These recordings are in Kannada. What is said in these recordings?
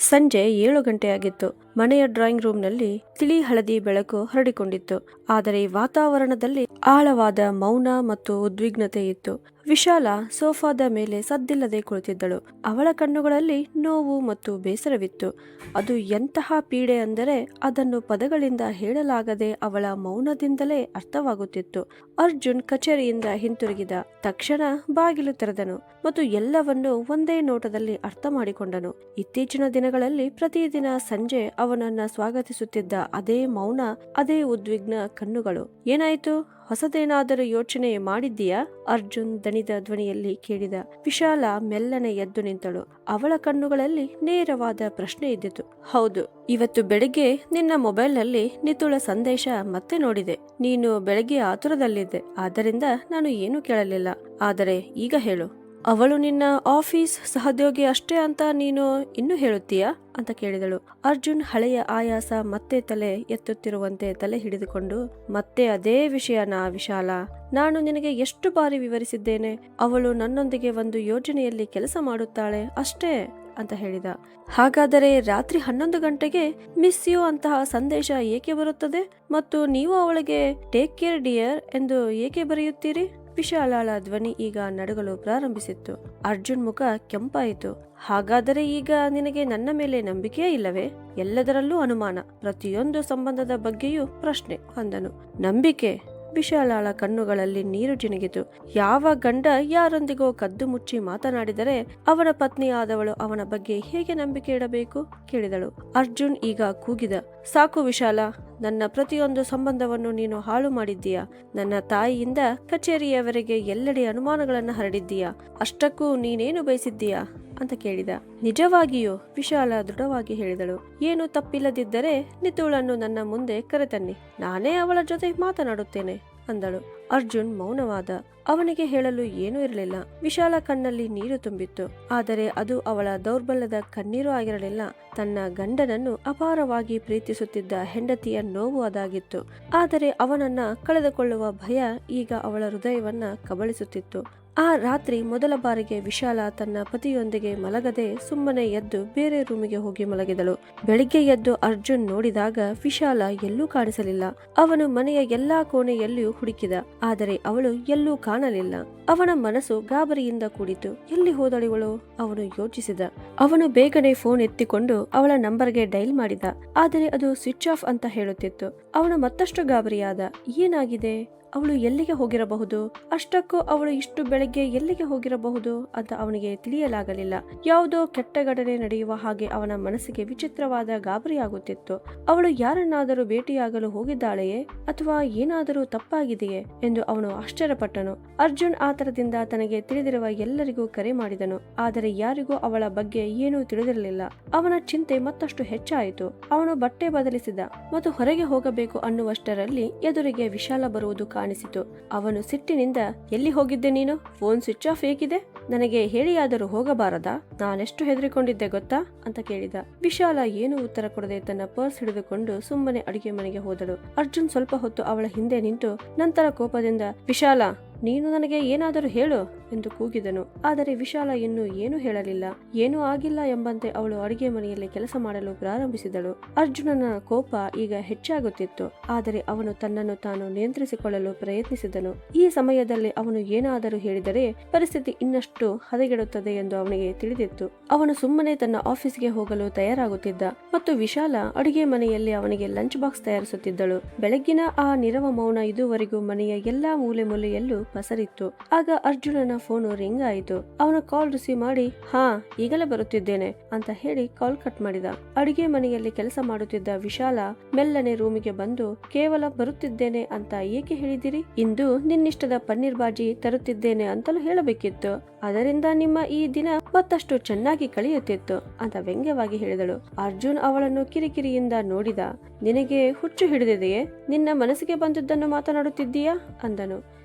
ಸಂಜೆ ಏಳು ಗಂಟೆಯಾಗಿತ್ತು ಮನೆಯ ಡ್ರಾಯಿಂಗ್ ರೂಮ್ನಲ್ಲಿ ತಿಳಿ ಹಳದಿ ಬೆಳಕು ಹರಡಿಕೊಂಡಿತ್ತು. ಆದರೆ ವಾತಾವರಣದಲ್ಲಿ ಆಳವಾದ ಮೌನ ಮತ್ತು ಉದ್ವಿಗ್ನತೆ ಇತ್ತು. ವಿಶಾಲ ಸೋಫಾದ ಮೇಲೆ ಸದ್ದಿಲ್ಲದೆ ಕುಳಿತಿದ್ದಳು. ಅವಳ ಕಣ್ಣುಗಳಲ್ಲಿ ನೋವು ಮತ್ತು ಬೇಸರವಿತ್ತು. ಅದು ಎಂತಹ ಪೀಡೆ ಅಂದರೆ ಅದನ್ನು ಪದಗಳಿಂದ ಹೇಳಲಾಗದೆ ಅವಳ ಮೌನದಿಂದಲೇ ಅರ್ಥವಾಗುತ್ತಿತ್ತು. ಅರ್ಜುನ್ ಕಚೇರಿಯಿಂದ ಹಿಂತಿರುಗಿದ ತಕ್ಷಣ ಬಾಗಿಲು ತೆರೆದನು ಮತ್ತು ಎಲ್ಲವನ್ನೂ ಒಂದೇ ನೋಟದಲ್ಲಿ ಅರ್ಥ ಮಾಡಿಕೊಂಡನು. ಇತ್ತೀಚಿನ ದಿನಗಳಲ್ಲಿ ಪ್ರತಿದಿನ ಸಂಜೆ ಅವನನ್ನ ಸ್ವಾಗತಿಸುತ್ತಿದ್ದ ಅದೇ ಮೌನ, ಅದೇ ಉದ್ವಿಗ್ನ ಕಣ್ಣುಗಳು. ಏನಾಯ್ತು? ಹೊಸದೇನಾದರೂ ಯೋಚನೆ ಮಾಡಿದ್ದೀಯಾ? ಅರ್ಜುನ್ ದಣಿದ ಧ್ವನಿಯಲ್ಲಿ ಕೇಳಿದ. ವಿಶಾಲ ಮೆಲ್ಲನೆ ಎದ್ದು ನಿಂತಳು. ಅವಳ ಕಣ್ಣುಗಳಲ್ಲಿ ನೇರವಾದ ಪ್ರಶ್ನೆ ಇದ್ದಿತು. ಹೌದು, ಇವತ್ತು ಬೆಳಿಗ್ಗೆ ನಿನ್ನ ಮೊಬೈಲ್ನಲ್ಲಿ ನಿತುಳ ಸಂದೇಶ ಮತ್ತೆ ನೋಡಿದೆ. ನೀನು ಬೆಳಗ್ಗೆ ಆತುರದಲ್ಲಿದ್ದೆ. ಆದ್ದರಿಂದ ನಾನು ಏನೂ ಕೇಳಲಿಲ್ಲ. ಆದರೆ ಈಗ ಹೇಳು. ಅವಳು ನಿನ್ನ ಆಫೀಸ್ ಸಹೋದ್ಯೋಗಿ ಅಷ್ಟೇ ಅಂತ ನೀನು ಇನ್ನೂ ಹೇಳುತ್ತೀಯಾ? ಅಂತ ಕೇಳಿದಳು. ಅರ್ಜುನ್ ಹಳೆಯ ಆಯಾಸ ಮತ್ತೆ ತಲೆ ಎತ್ತುತ್ತಿರುವಂತೆ ತಲೆ ಹಿಡಿದುಕೊಂಡು, ಮತ್ತೆ ಅದೇ ವಿಷಯನ ವಿಶಾಲ. ನಾನು ನಿನಗೆ ಎಷ್ಟು ಬಾರಿ ವಿವರಿಸಿದ್ದೇನೆ? ಅವಳು ನನ್ನೊಂದಿಗೆ ಒಂದು ಯೋಜನೆಯಲ್ಲಿ ಕೆಲಸ ಮಾಡುತ್ತಾಳೆ ಅಷ್ಟೇ, ಅಂತ ಹೇಳಿದ. ಹಾಗಾದರೆ ರಾತ್ರಿ ಹನ್ನೊಂದು ಗಂಟೆಗೆ ಮಿಸ್ ಯು ಅಂತಹ ಸಂದೇಶ ಏಕೆ ಬರುತ್ತದೆ? ಮತ್ತು ನೀವು ಅವಳಿಗೆ ಟೇಕ್ ಕೇರ್ ಡಿಯರ್ ಎಂದು ಏಕೆ ಬರೆಯುತ್ತೀರಿ? ವಿಶಾಲಾಳ ಧ್ವನಿ ಈಗ ನಡಗಲು ಪ್ರಾರಂಭಿಸಿತ್ತು. ಅರ್ಜುನ್ ಮುಖ ಕೆಂಪಾಯಿತು. ಹಾಗಾದರೆ ಈಗ ನಿನಗೆ ನನ್ನ ಮೇಲೆ ನಂಬಿಕೆಯೇ ಇಲ್ಲವೇ? ಎಲ್ಲದರಲ್ಲೂ ಅನುಮಾನ. ಪ್ರತಿಯೊಂದು ಸಂಬಂಧದ ಬಗ್ಗೆಯೂ ಪ್ರಶ್ನೆ, ಅಂದನು. ನಂಬಿಕೆ? ವಿಶಾಲಾಳ ಕಣ್ಣುಗಳಲ್ಲಿ ನೀರು ಜಿನುಗಿತು. ಯಾವ ಗಂಡ ಯಾರೊಂದಿಗೋ ಕದ್ದು ಮುಚ್ಚಿ ಮಾತನಾಡಿದರೆ ಅವನ ಪತ್ನಿಯಾದವಳು ಅವನ ಬಗ್ಗೆ ಹೇಗೆ ನಂಬಿಕೆ ಇಡಬೇಕು? ಕೇಳಿದಳು. ಅರ್ಜುನ್ ಈಗ ಕೂಗಿದ. ಸಾಕು ವಿಶಾಲ, ನನ್ನ ಪ್ರತಿಯೊಂದು ಸಂಬಂಧವನ್ನು ನೀನು ಹಾಳು ಮಾಡಿದ್ದೀಯ? ನನ್ನ ತಾಯಿಯಿಂದ ಕಚೇರಿಯವರೆಗೆ ಎಲ್ಲೆಡೆ ಅನುಮಾನಗಳನ್ನು ಹರಡಿದ್ದೀಯಾ? ಅಷ್ಟಕ್ಕೂ ನೀನೇನು ಬಯಸಿದ್ದೀಯಾ? ಅಂತ ಕೇಳಿದ. ನಿಜವಾಗಿಯೂ ವಿಶಾಲ ದೃಢವಾಗಿ ಹೇಳಿದಳು. ಏನು ತಪ್ಪಿಲ್ಲದಿದ್ದರೆ ನಿತುಳನ್ನು ನನ್ನ ಮುಂದೆ ಕರೆತನ್ನಿ. ನಾನೇ ಅವಳ ಜೊತೆ ಮಾತನಾಡುತ್ತೇನೆ, ಅಂದಳು. ಅರ್ಜುನ್ ಮೌನವಾದ. ಅವನಿಗೆ ಹೇಳಲು ಏನೂ ಇರಲಿಲ್ಲ. ವಿಶಾಲ ಕಣ್ಣಲ್ಲಿ ನೀರು ತುಂಬಿತ್ತು. ಆದರೆ ಅದು ಅವಳ ದೌರ್ಬಲ್ಯದ ಕಣ್ಣೀರು ಆಗಿರಲಿಲ್ಲ. ತನ್ನ ಗಂಡನನ್ನು ಅಪಾರವಾಗಿ ಪ್ರೀತಿಸುತ್ತಿದ್ದ ಹೆಂಡತಿಯ ನೋವು ಅದಾಗಿತ್ತು. ಆದರೆ ಅವನನ್ನ ಕಳೆದುಕೊಳ್ಳುವ ಭಯ ಈಗ ಅವಳ ಹೃದಯವನ್ನ ಕಬಳಿಸುತ್ತಿತ್ತು. ಆ ರಾತ್ರಿ ಮೊದಲ ಬಾರಿಗೆ ವಿಶಾಲ ತನ್ನ ಪತಿಯೊಂದಿಗೆ ಮಲಗದೆ ಸುಮ್ಮನೆ ಎದ್ದು ಬೇರೆ ರೂಮಿಗೆ ಹೋಗಿ ಮಲಗಿದಳು. ಬೆಳಿಗ್ಗೆ ಎದ್ದು ಅರ್ಜುನ್ ನೋಡಿದಾಗ ವಿಶಾಲ ಎಲ್ಲೂ ಕಾಣಿಸಲಿಲ್ಲ. ಅವನು ಮನೆಯ ಎಲ್ಲಾ ಕೋಣೆಯಲ್ಲಿಯೂ ಹುಡುಕಿದ. ಆದರೆ ಅವಳು ಎಲ್ಲೂ ಕಾಣಲಿಲ್ಲ. ಅವನ ಮನಸ್ಸು ಗಾಬರಿಯಿಂದ ಕೂಡಿತು ಎಲ್ಲಿ ಹೋದಳಿವಳು ಅವನು ಯೋಚಿಸಿದ. ಅವನು ಬೇಗನೆ ಫೋನ್ ಎತ್ತಿಕೊಂಡು ಅವಳ ನಂಬರ್ಗೆ ಡೈಲ್ ಮಾಡಿದ. ಆದರೆ ಅದು ಸ್ವಿಚ್ ಆಫ್ ಅಂತ ಹೇಳುತ್ತಿತ್ತು. ಅವನು ಮತ್ತಷ್ಟು ಗಾಬರಿಯಾದ. ಏನಾಗಿದೆ? ಅವಳು ಎಲ್ಲಿಗೆ ಹೋಗಿರಬಹುದು? ಅಷ್ಟಕ್ಕೂ ಅವಳು ಇಷ್ಟು ಬೆಳಗ್ಗೆ ಎಲ್ಲಿಗೆ ಹೋಗಿರಬಹುದು ಅಂತ ಅವನಿಗೆ ತಿಳಿಯಲಾಗಲಿಲ್ಲ. ಯಾವುದೋ ಕೆಟ್ಟ ಘಟನೆ ನಡೆಯುವ ಹಾಗೆ ಅವನ ಮನಸ್ಸಿಗೆ ವಿಚಿತ್ರವಾದ ಗಾಬರಿಯಾಗುತ್ತಿತ್ತು ಅವಳು ಯಾರನ್ನಾದರೂ ಭೇಟಿಯಾಗಲು ಹೋಗಿದ್ದಾಳೆಯೇ ಅಥವಾ ಏನಾದರೂ ತಪ್ಪಾಗಿದೆಯೇ ಎಂದು ಅವನು ಆಶ್ಚರ್ಯಪಟ್ಟನು. ಅರ್ಜುನ್ ಆತರದಿಂದ ತನಗೆ ತಿಳಿದಿರುವ ಎಲ್ಲರಿಗೂ ಕರೆ ಮಾಡಿದನು. ಆದರೆ ಯಾರಿಗೂ ಅವಳ ಬಗ್ಗೆ ಏನೂ ತಿಳಿದಿರಲಿಲ್ಲ. ಅವನ ಚಿಂತೆ ಮತ್ತಷ್ಟು ಹೆಚ್ಚಾಯಿತು. ಅವನು ಬಟ್ಟೆ ಬದಲಿಸಿದ ಮತ್ತು ಹೊರಗೆ ಹೋಗಬೇಕು ಅನ್ನುವಷ್ಟರಲ್ಲಿ ಎದುರಿಗೆ ವಿಶಾಲ ಬರುವುದು ಕಾಣಿಸಿತು. ಅವನು ಸಿಟ್ಟಿನಿಂದ, ಎಲ್ಲಿ ಹೋಗಿದ್ದೆ ನೀನು? ಫೋನ್ ಸ್ವಿಚ್ ಆಫ್ ಹೇಗಿದೆ? ನನಗೆ ಹೇಳಿಯಾದರೂ ಹೋಗಬಾರದಾ? ನಾನೆಷ್ಟು ಹೆದರಿಕೊಂಡಿದ್ದೆ ಗೊತ್ತಾ? ಅಂತ ಕೇಳಿದ. ವಿಶಾಲ ಏನು ಉತ್ತರ ಕೊಡದೆ ತನ್ನ ಪರ್ಸ್ ಹಿಡಿದುಕೊಂಡು ಸುಮ್ಮನೆ ಅಡಿಗೆ ಮನೆಗೆ ಹೋದಳು. ಅರ್ಜುನ್ ಸ್ವಲ್ಪ ಹೊತ್ತು ಅವಳ ಹಿಂದೆ ನಿಂತು ನಂತರ ಕೋಪದಿಂದ, ವಿಶಾಲ ನೀನು ನನಗೆ ಏನಾದರೂ ಹೇಳು ಎಂದು ಕೂಗಿದನು. ಆದರೆ ವಿಶಾಲ ಇನ್ನೂ ಏನೂ ಹೇಳಲಿಲ್ಲ. ಏನೂ ಆಗಿಲ್ಲ ಎಂಬಂತೆ ಅವಳು ಅಡಿಗೆ ಮನೆಯಲ್ಲಿ ಕೆಲಸ ಮಾಡಲು ಪ್ರಾರಂಭಿಸಿದಳು. ಅರ್ಜುನನ ಕೋಪ ಈಗ ಹೆಚ್ಚಾಗುತ್ತಿತ್ತು. ಆದರೆ ಅವನು ತನ್ನನ್ನು ತಾನು ನಿಯಂತ್ರಿಸಿಕೊಳ್ಳಲು ಪ್ರಯತ್ನಿಸಿದನು. ಈ ಸಮಯದಲ್ಲಿ ಅವನು ಏನಾದರೂ ಹೇಳಿದರೆ ಪರಿಸ್ಥಿತಿ ಇನ್ನಷ್ಟು ಹದಗೆಡುತ್ತದೆ ಎಂದು ಅವನಿಗೆ ತಿಳಿದಿತ್ತು. ಅವನು ಸುಮ್ಮನೆ ತನ್ನ ಆಫೀಸ್ಗೆ ಹೋಗಲು ತಯಾರಾಗುತ್ತಿದ್ದ ಮತ್ತು ವಿಶಾಲ ಅಡುಗೆ ಮನೆಯಲ್ಲಿ ಅವನಿಗೆ ಲಂಚ್ ಬಾಕ್ಸ್ ತಯಾರಿಸುತ್ತಿದ್ದಳು. ಬೆಳಗ್ಗಿನ ಆ ನಿರವ ಮೌನ ಇದುವರೆಗೂ ಮನೆಯ ಎಲ್ಲಾ ಮೂಲೆ ಮೂಲೆಯಲ್ಲೂ ಪಸರಿತ್ತು. ಆಗ ಅರ್ಜುನನ ಫೋನು ರಿಂಗ್ ಆಯಿತು. ಅವನ ಕಾಲ್ ರಿಸೀವ್ ಮಾಡಿ, ಹಾ, ಈಗಲೇ ಬರುತ್ತಿದ್ದೇನೆ ಅಂತ ಹೇಳಿ ಕಾಲ್ ಕಟ್ ಮಾಡಿದ. ಅಡಿಗೆ ಮನೆಯಲ್ಲಿ ಕೆಲಸ ಮಾಡುತ್ತಿದ್ದ ವಿಶಾಲ ಮೆಲ್ಲನೆ ರೂಮಿಗೆ ಬಂದು, ಕೇವಲ ಬರುತ್ತಿದ್ದೇನೆ ಅಂತ ಏಕೆ ಹೇಳಿದಿರಿ ಇಂದು ನಿನ್ನಿಷ್ಟದ ಪನ್ನೀರ್ ಬಾಜಿ ತರುತ್ತಿದ್ದೇನೆ ಅಂತಲೂ ಹೇಳಬೇಕಿತ್ತು. ಅದರಿಂದ ನಿಮ್ಮ ಈ ದಿನ ಮತ್ತಷ್ಟು ಚೆನ್ನಾಗಿ ಕಳೆಯುತ್ತಿತ್ತು ಅಂತ ವ್ಯಂಗ್ಯವಾಗಿ ಹೇಳಿದಳು. ಅರ್ಜುನ್ ಅವಳನ್ನು ಕಿರಿಕಿರಿಯಿಂದ ನೋಡಿದ, ನಿನಗೆ ಹುಚ್ಚು ಹಿಡಿದಿದೆಯೇ? ನಿನ್ನ ಮನಸ್ಸಿಗೆ ಬಂದದ್ದನ್ನು ಮಾತನಾಡುತ್ತಿದ್ದೀಯಾ? ಅಂದನು.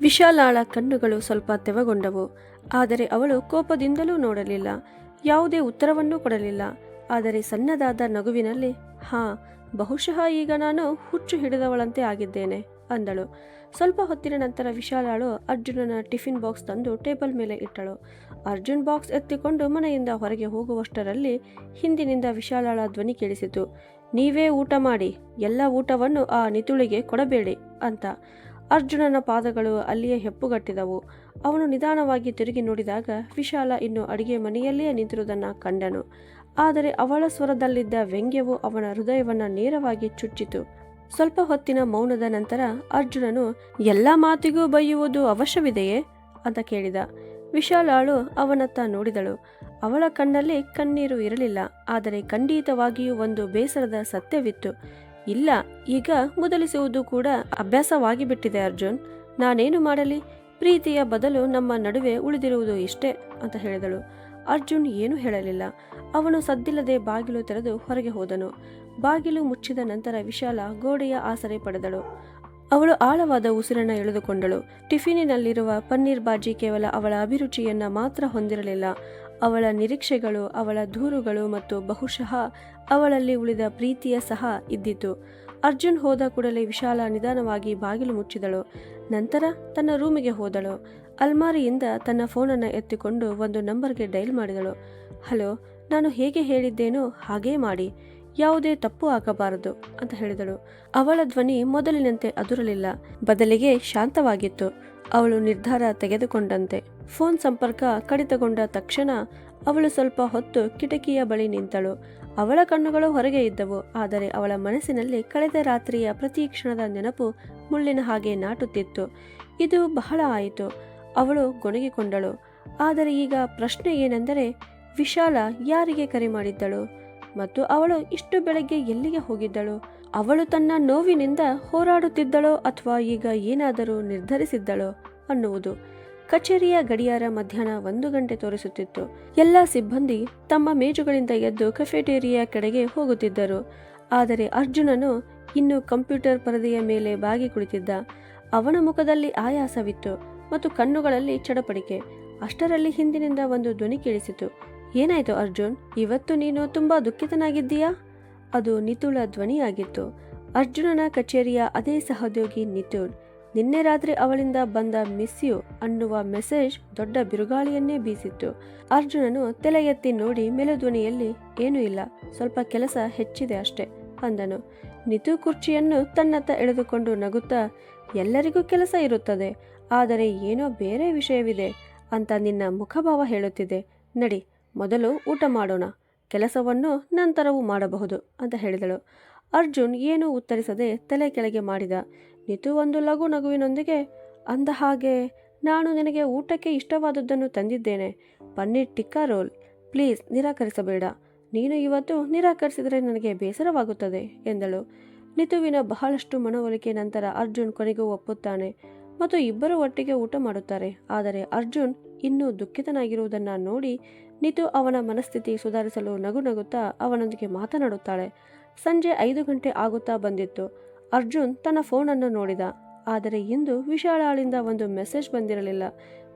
ವಿಶಾಲಾಳ ಕಣ್ಣುಗಳು ಸ್ವಲ್ಪ ತೆವಗೊಂಡವು, ಆದರೆ ಅವಳು ಕೋಪದಿಂದಲೂ ನೋಡಲಿಲ್ಲ, ಯಾವುದೇ ಉತ್ತರವನ್ನೂ ಕೊಡಲಿಲ್ಲ, ಆದರೆ ಸಣ್ಣದಾದ ನಗುವಿನಲ್ಲಿ, ಹಾ, ಬಹುಶಃ ಈಗ ನಾನು ಹುಚ್ಚು ಹಿಡಿದವಳಂತೆ ಆಗಿದ್ದೇನೆ, ಅಂದಳು. ಸ್ವಲ್ಪ ಹೊತ್ತಿನ ನಂತರ ವಿಶಾಲಾಳು ಅರ್ಜುನನ ಟಿಫಿನ್ ಬಾಕ್ಸ್ ತಂದು ಟೇಬಲ್ ಮೇಲೆ ಇಟ್ಟಳು. ಅರ್ಜುನ್ ಬಾಕ್ಸ್ ಎತ್ತಿಕೊಂಡು ಮನೆಯಿಂದ ಹೊರಗೆ ಹೋಗುವಷ್ಟರಲ್ಲಿ ಹಿಂದಿನಿಂದ ವಿಶಾಲಾಳ ಧ್ವನಿ ಕೇಳಿಸಿತು, ನೀವೇ ಊಟ ಮಾಡಿ, ಎಲ್ಲ ಊಟವನ್ನು ಆ ನಿತುಳಿಗೆ ಕೊಡಬೇಡಿ, ಅಂತ. ಅರ್ಜುನನ ಪಾದಗಳು ಅಲ್ಲಿಯೇ ಹೆಪ್ಪುಗಟ್ಟಿದವು. ಅವನು ನಿಧಾನವಾಗಿ ತಿರುಗಿ ನೋಡಿದಾಗ ವಿಶಾಲ ಇನ್ನು ಅಡಿಗೆ ಮನೆಯಲ್ಲಿಯೇ ನಿಂತಿರುವುದನ್ನು ಕಂಡನು. ಆದರೆ ಅವಳ ಸ್ವರದಲ್ಲಿದ್ದ ವ್ಯಂಗ್ಯವು ಅವನ ಹೃದಯವನ್ನು ನೇರವಾಗಿ ಚುಚ್ಚಿತು. ಸ್ವಲ್ಪ ಹೊತ್ತಿನ ಮೌನದ ನಂತರ ಅರ್ಜುನನು, ಎಲ್ಲ ಮಾತಿಗೂ ಬೈಯುವುದು ಅವಶ್ಯವಿದೆಯೇ? ಅಂತ ಕೇಳಿದ. ವಿಶಾಲಾಳು ಅವನತ್ತ ನೋಡಿದಳು. ಅವಳ ಕಣ್ಣಲ್ಲಿ ಕಣ್ಣೀರು ಇರಲಿಲ್ಲ. ಆದರೆ ಖಂಡಿತವಾಗಿಯೂ ಒಂದು ಬೇಸರದ ಸತ್ಯವಿತ್ತು. ಇಲ್ಲ, ಈಗ ಮುದಲಿಸುವುದು ಕೂಡ ಅಭ್ಯಾಸವಾಗಿ ಬಿಟ್ಟಿದೆ ಅರ್ಜುನ್. ನಾನೇನು ಮಾಡಲಿ? ಪ್ರೀತಿಯ ಬದಲು ನಮ್ಮ ನಡುವೆ ಉಳಿದಿರುವುದು ಇಷ್ಟೇ, ಅಂತ ಹೇಳಿದಳು. ಅರ್ಜುನ್ ಏನೂ ಹೇಳಲಿಲ್ಲ. ಅವನು ಸದ್ದಿಲ್ಲದೆ ಬಾಗಿಲು ತೆರೆದು ಹೊರಗೆ ಹೋದನು. ಬಾಗಿಲು ಮುಚ್ಚಿದ ನಂತರ ವಿಶಾಲ ಗೋಡೆಯ ಆಸರೆ ಪಡೆದಳು. ಅವಳು ಆಳವಾದ ಉಸಿರನ್ನು ಎಳೆದುಕೊಂಡಳು. ಟಿಫಿನಿನಲ್ಲಿರುವ ಪನ್ನೀರ್ ಬಾಜಿ ಕೇವಲ ಅವಳ ಅಭಿರುಚಿಯನ್ನ ಮಾತ್ರ ಹೊಂದಿರಲಿಲ್ಲ. ಅವಳ ನಿರೀಕ್ಷೆಗಳು, ಅವಳ ದೂರುಗಳು ಮತ್ತು ಬಹುಶಃ ಅವಳಲ್ಲಿ ಉಳಿದ ಪ್ರೀತಿಯ ಸಹ ಇದ್ದಿತು. ಅರ್ಜುನ್ ಹೋದ ಕೂಡಲೇ ವಿಶಾಲ ನಿಧಾನವಾಗಿ ಬಾಗಿಲು ಮುಚ್ಚಿದಳು. ನಂತರ ತನ್ನ ರೂಮಿಗೆ ಹೋದಳು. ಅಲ್ಮಾರಿಯಿಂದ ತನ್ನ ಫೋನನ್ನು ಎತ್ತಿಕೊಂಡು ಒಂದು ನಂಬರ್ಗೆ ಡೈಲ್ ಮಾಡಿದಳು. ಹಲೋ, ನಾನು ಹೇಗೆ ಹೇಳಿದ್ದೇನೋ ಹಾಗೇ ಮಾಡಿ. ಯಾವುದೇ ತಪ್ಪು ಆಗಬಾರದು, ಅಂತ ಹೇಳಿದಳು. ಅವಳ ಧ್ವನಿ ಮೊದಲಿನಂತೆ ಅದುರಲಿಲ್ಲ. ಬದಲಿಗೆ ಶಾಂತವಾಗಿತ್ತು. ಅವಳು ನಿರ್ಧಾರ ತೆಗೆದುಕೊಂಡಂತೆ. ಫೋನ್ ಸಂಪರ್ಕ ಕಡಿತಗೊಂಡ ತಕ್ಷಣ ಅವಳು ಸ್ವಲ್ಪ ಹೊತ್ತು ಕಿಟಕಿಯ ಬಳಿ ನಿಂತಳು. ಅವಳ ಕಣ್ಣುಗಳು ಹೊರಗೆ ಇದ್ದವು, ಆದರೆ ಅವಳ ಮನಸ್ಸಿನಲ್ಲಿ ಕಳೆದ ರಾತ್ರಿಯ ಪ್ರತಿ ಕ್ಷಣದ ನೆನಪು ಮುಳ್ಳಿನ ಹಾಗೆ ನಾಟುತ್ತಿತ್ತು. ಇದು ಬಹಳ ಆಯಿತು. ಅವಳು ಗೊಣಗಿಕೊಂಡಳು. ಆದರೆ ಈಗ ಪ್ರಶ್ನೆ ಏನೆಂದರೆ, ವಿಶಾಲ ಯಾರಿಗೆ ಕರೆ ಮಾಡಿದ್ದಳು? ಮತ್ತು ಅವಳು ಇಷ್ಟು ಬೆಳಗ್ಗೆ ಎಲ್ಲಿಗೆ ಹೋಗಿದ್ದಳು? ಅವಳು ತನ್ನ ನೋವಿನಿಂದ ಹೋರಾಡುತ್ತಿದ್ದಳೋ ಅಥವಾ ಈಗ ಏನಾದರೂ ನಿರ್ಧರಿಸಿದ್ದಳೋ ಅನ್ನುವುದು. ಕಚೇರಿಯ ಗಡಿಯಾರ ಮಧ್ಯಾಹ್ನ ಒಂದು ಗಂಟೆ ತೋರಿಸುತ್ತಿತ್ತು. ಎಲ್ಲ ಸಿಬ್ಬಂದಿ ತಮ್ಮ ಮೇಜುಗಳಿಂದ ಎದ್ದು ಕೆಫೆಟೇರಿಯಾ ಕಡೆಗೆ ಹೋಗುತ್ತಿದ್ದರು. ಆದರೆ ಅರ್ಜುನನು ಇನ್ನು ಕಂಪ್ಯೂಟರ್ ಪರದೆಯ ಮೇಲೆ ಬಾಗಿ ಕುಳಿತಿದ್ದ. ಅವನ ಮುಖದಲ್ಲಿ ಆಯಾಸವಿತ್ತು ಮತ್ತು ಕಣ್ಣುಗಳಲ್ಲಿ ಚಡಪಡಿಕೆ. ಅಷ್ಟರಲ್ಲಿ ಹಿಂದಿನಿಂದ ಒಂದು ಧ್ವನಿ ಕೇಳಿಸಿತು. ಏನಾಯ್ತು ಅರ್ಜುನ್, ಇವತ್ತು ನೀನು ತುಂಬಾ ದುಃಖಿತನಾಗಿದ್ದೀಯಾ? ಅದು ನಿತುಳ ಧ್ವನಿಯಾಗಿತ್ತು. ಅರ್ಜುನನ ಕಚೇರಿಯ ಅದೇ ಸಹೋದ್ಯೋಗಿ ನಿತುಳ್, ನಿನ್ನೆ ರಾತ್ರಿ ಅವಳಿಂದ ಬಂದ ಮಿಸ್ ಯು ಅನ್ನುವ ಮೆಸೇಜ್ ದೊಡ್ಡ ಬಿರುಗಾಳಿಯನ್ನೇ ಬೀಸಿತ್ತು. ಅರ್ಜುನನು ತಲೆ ಎತ್ತಿ ನೋಡಿ ಮೆಲುಧ್ವನಿಯಲ್ಲಿ, ಏನೂ ಇಲ್ಲ, ಸ್ವಲ್ಪ ಕೆಲಸ ಹೆಚ್ಚಿದೆ ಅಷ್ಟೆ ಅಂದನು. ನಿತು ಕುರ್ಚಿಯನ್ನು ತನ್ನತ್ತ ಎಳೆದುಕೊಂಡು ನಗುತ್ತಾ, ಎಲ್ಲರಿಗೂ ಕೆಲಸ ಇರುತ್ತದೆ, ಆದರೆ ಏನೋ ಬೇರೆ ವಿಷಯವಿದೆ ಅಂತ ನಿನ್ನ ಮುಖಭಾವ ಹೇಳುತ್ತಿದೆ. ನಡಿ, ಮೊದಲು ಊಟ ಮಾಡೋಣ. ಕೆಲಸವನ್ನು ನಂತರವೂ ಮಾಡಬಹುದು ಅಂತ ಹೇಳಿದಳು. ಅರ್ಜುನ್ ಏನೂ ಉತ್ತರಿಸದೆ ತಲೆ ಕೆಳಗೆ ಮಾಡಿದ. ನಿತು ಒಂದು ಲಘು ನಗುವಿನೊಂದಿಗೆ, ಅಂದ ಹಾಗೆ, ನಾನು ನಿನಗೆ ಊಟಕ್ಕೆ ಇಷ್ಟವಾದದ್ದನ್ನು ತಂದಿದ್ದೇನೆ. ಪನ್ನೀರ್ ಟಿಕ್ಕಾ ರೋಲ್, ಪ್ಲೀಸ್ ನಿರಾಕರಿಸಬೇಡ. ನೀನು ಇವತ್ತು ನಿರಾಕರಿಸಿದರೆ ನನಗೆ ಬೇಸರವಾಗುತ್ತದೆ, ಎಂದಳು. ನಿತುವಿನ ಬಹಳಷ್ಟು ಮನವೊಲಿಕೆ ನಂತರ ಅರ್ಜುನ್ ಕೊನೆಗೂ ಒಪ್ಪುತ್ತಾನೆ. ಮತ್ತು ಇಬ್ಬರು ಒಟ್ಟಿಗೆ ಊಟ ಮಾಡುತ್ತಾರೆ. ಆದರೆ ಅರ್ಜುನ್ ಇನ್ನೂ ದುಃಖಿತನಾಗಿರುವುದನ್ನು ನೋಡಿ ನಿತು ಅವನ ಮನಸ್ಥಿತಿ ಸುಧಾರಿಸಲು ನಗು ನಗುತ್ತಾ ಅವನೊಂದಿಗೆ ಮಾತನಾಡುತ್ತಾಳೆ. ಸಂಜೆ ಐದು ಗಂಟೆ ಆಗುತ್ತಾ ಬಂದಿತ್ತು. ಅರ್ಜುನ್ ತನ್ನ ಫೋನನ್ನು ನೋಡಿದ. ಆದರೆ ಇಂದು ವಿಶಾಲಾಳಿಂದ ಒಂದು ಮೆಸೇಜ್ ಬಂದಿರಲಿಲ್ಲ.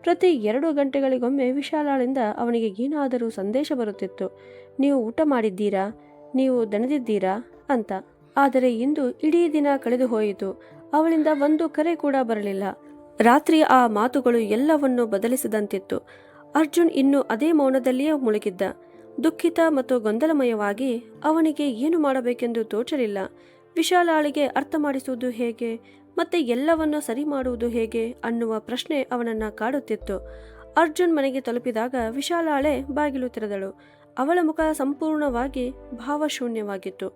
ಪ್ರತಿ ಎರಡು ಗಂಟೆಗಳಿಗೊಮ್ಮೆ ವಿಶಾಲಾಳಿಂದ ಅವನಿಗೆ ಏನಾದರೂ ಸಂದೇಶ ಬರುತ್ತಿತ್ತು. ನೀವು ಊಟ ಮಾಡಿದ್ದೀರಾ? ನೀವು ದಣದಿದ್ದೀರಾ? ಅಂತ. ಆದರೆ ಇಂದು ಇಡೀ ದಿನ ಕಳೆದು ಹೋಯಿತು ಅವಳಿಂದ ಒಂದು ಕರೆ ಕೂಡ ಬರಲಿಲ್ಲ. ರಾತ್ರಿ ಆ ಮಾತುಗಳು ಎಲ್ಲವನ್ನೂ ಬದಲಿಸಿದಂತಿತ್ತು. ಅರ್ಜುನ್ ಇನ್ನು ಅದೇ ಮೌನದಲ್ಲಿಯೇ ಮುಳುಗಿದ್ದ. ದುಃಖಿತ ಮತ್ತು ಗೊಂದಲಮಯವಾಗಿ ಅವನಿಗೆ ಏನು ಮಾಡಬೇಕೆಂದು ತೋಚಲಿಲ್ಲ. ವಿಶಾಲಾಳಿಗೆ ಅರ್ಥ ಮಾಡಿಸುವುದು ಹೇಗೆ, ಮತ್ತೆ ಎಲ್ಲವನ್ನೂ ಸರಿ ಮಾಡುವುದು ಹೇಗೆ ಅನ್ನುವ ಪ್ರಶ್ನೆ ಅವನನ್ನ ಕಾಡುತ್ತಿತ್ತು. ಅರ್ಜುನ್ ಮನೆಗೆ ತಲುಪಿದಾಗ ವಿಶಾಲಾಳೆ ಬಾಗಿಲು ತೆರೆದಳು. ಅವಳ ಮುಖ ಸಂಪೂರ್ಣವಾಗಿ ಭಾವಶೂನ್ಯವಾಗಿತ್ತು.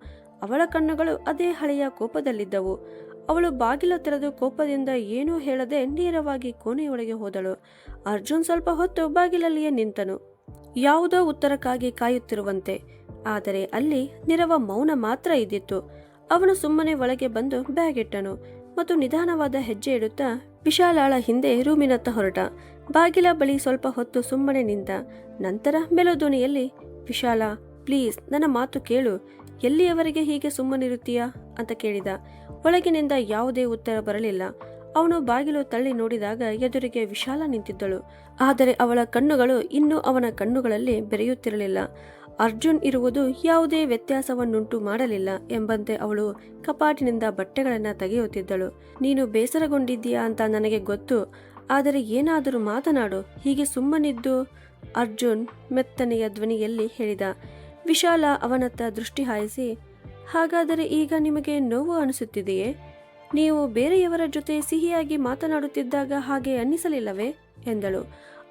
ಅವಳ ಕಣ್ಣುಗಳು ಅದೇ ಹಳೆಯ ಕೋಪದಲ್ಲಿದ್ದವು. ಅವಳು ಬಾಗಿಲು ತೆರೆದು ಕೋಪದಿಂದ ಏನೂ ಹೇಳದೆ ನೇರವಾಗಿ ಕೋಣೆಯೊಳಗೆ ಹೋದಳು. ಅರ್ಜುನ್ ಸ್ವಲ್ಪ ಹೊತ್ತು ಬಾಗಿಲಲ್ಲಿಯೇ ನಿಂತನು. ಯಾವುದೋ ಉತ್ತರಕ್ಕಾಗಿ ಕಾಯುತ್ತಿರುವಂತೆ. ಆದರೆ ಅಲ್ಲಿ ನಿರವ ಮೌನ ಮಾತ್ರ ಇದ್ದಿತ್ತು. ಅವನು ಸುಮ್ಮನೆ ಒಳಗೆ ಬಂದು ಬ್ಯಾಗ್ ಇಟ್ಟನು ಮತ್ತು ನಿಧಾನವಾದ ಹೆಜ್ಜೆ ಇಡುತ್ತಾ ವಿಶಾಲಾಳ ಹಿಂದೆ ರೂಮಿನತ್ತ ಹೊರಟ. ಬಾಗಿಲ ಬಳಿ ಸ್ವಲ್ಪ ಹೊತ್ತು ಸುಮ್ಮನೆ ನಿಂತ. ನಂತರ ಮೆಲುಧ್ವನಿಯಲ್ಲಿ, ವಿಶಾಲ, ಪ್ಲೀಸ್, ನನ್ನ ಮಾತು ಕೇಳು. ಎಲ್ಲಿಯವರೆಗೆ ಹೀಗೆ ಸುಮ್ಮನಿರುತ್ತೀಯಾ ಅಂತ ಕೇಳಿದ. ಒಳಗಿನಿಂದ ಯಾವುದೇ ಉತ್ತರ ಬರಲಿಲ್ಲ. ಅವನು ಬಾಗಿಲು ತಳ್ಳಿ ನೋಡಿದಾಗ ಎದುರಿಗೆ ವಿಶಾಲ ನಿಂತಿದ್ದಳು. ಆದರೆ ಅವಳ ಕಣ್ಣುಗಳು ಇನ್ನೂ ಅವನ ಕಣ್ಣುಗಳಲ್ಲಿ ಬೆರೆಯುತ್ತಿರಲಿಲ್ಲ. ಅರ್ಜುನ್ ಇರುವುದು ಯಾವುದೇ ವ್ಯತ್ಯಾಸವನ್ನುಂಟು ಮಾಡಲಿಲ್ಲ ಎಂಬಂತೆ ಅವಳು ಕಪಾಟಿನಿಂದ ಬಟ್ಟೆಗಳನ್ನು ತೆಗೆಯುತ್ತಿದ್ದಳು. ನೀನು ಬೇಸರಗೊಂಡಿದ್ದೀಯಾ ಅಂತ ನನಗೆ ಗೊತ್ತು. ಆದರೆ ಏನಾದರೂ ಮಾತನಾಡು. ಹೀಗೆ ಸುಮ್ಮನಿದ್ದು? ಅರ್ಜುನ್ ಮೆತ್ತನೆಯ ಧ್ವನಿಯಲ್ಲಿ ಹೇಳಿದ. ವಿಶಾಲ ಅವನತ್ತ ದೃಷ್ಟಿ ಹಾಯಿಸಿ, ಹಾಗಾದರೆ ಈಗ ನಿಮಗೆ ನೋವು ಅನಿಸುತ್ತಿದೆಯೇ? ನೀವು ಬೇರೆಯವರ ಜೊತೆ ಸಿಹಿಯಾಗಿ ಮಾತನಾಡುತ್ತಿದ್ದಾಗ ಹಾಗೆ ಅನ್ನಿಸಲಿಲ್ಲವೇ? ಎಂದಳು.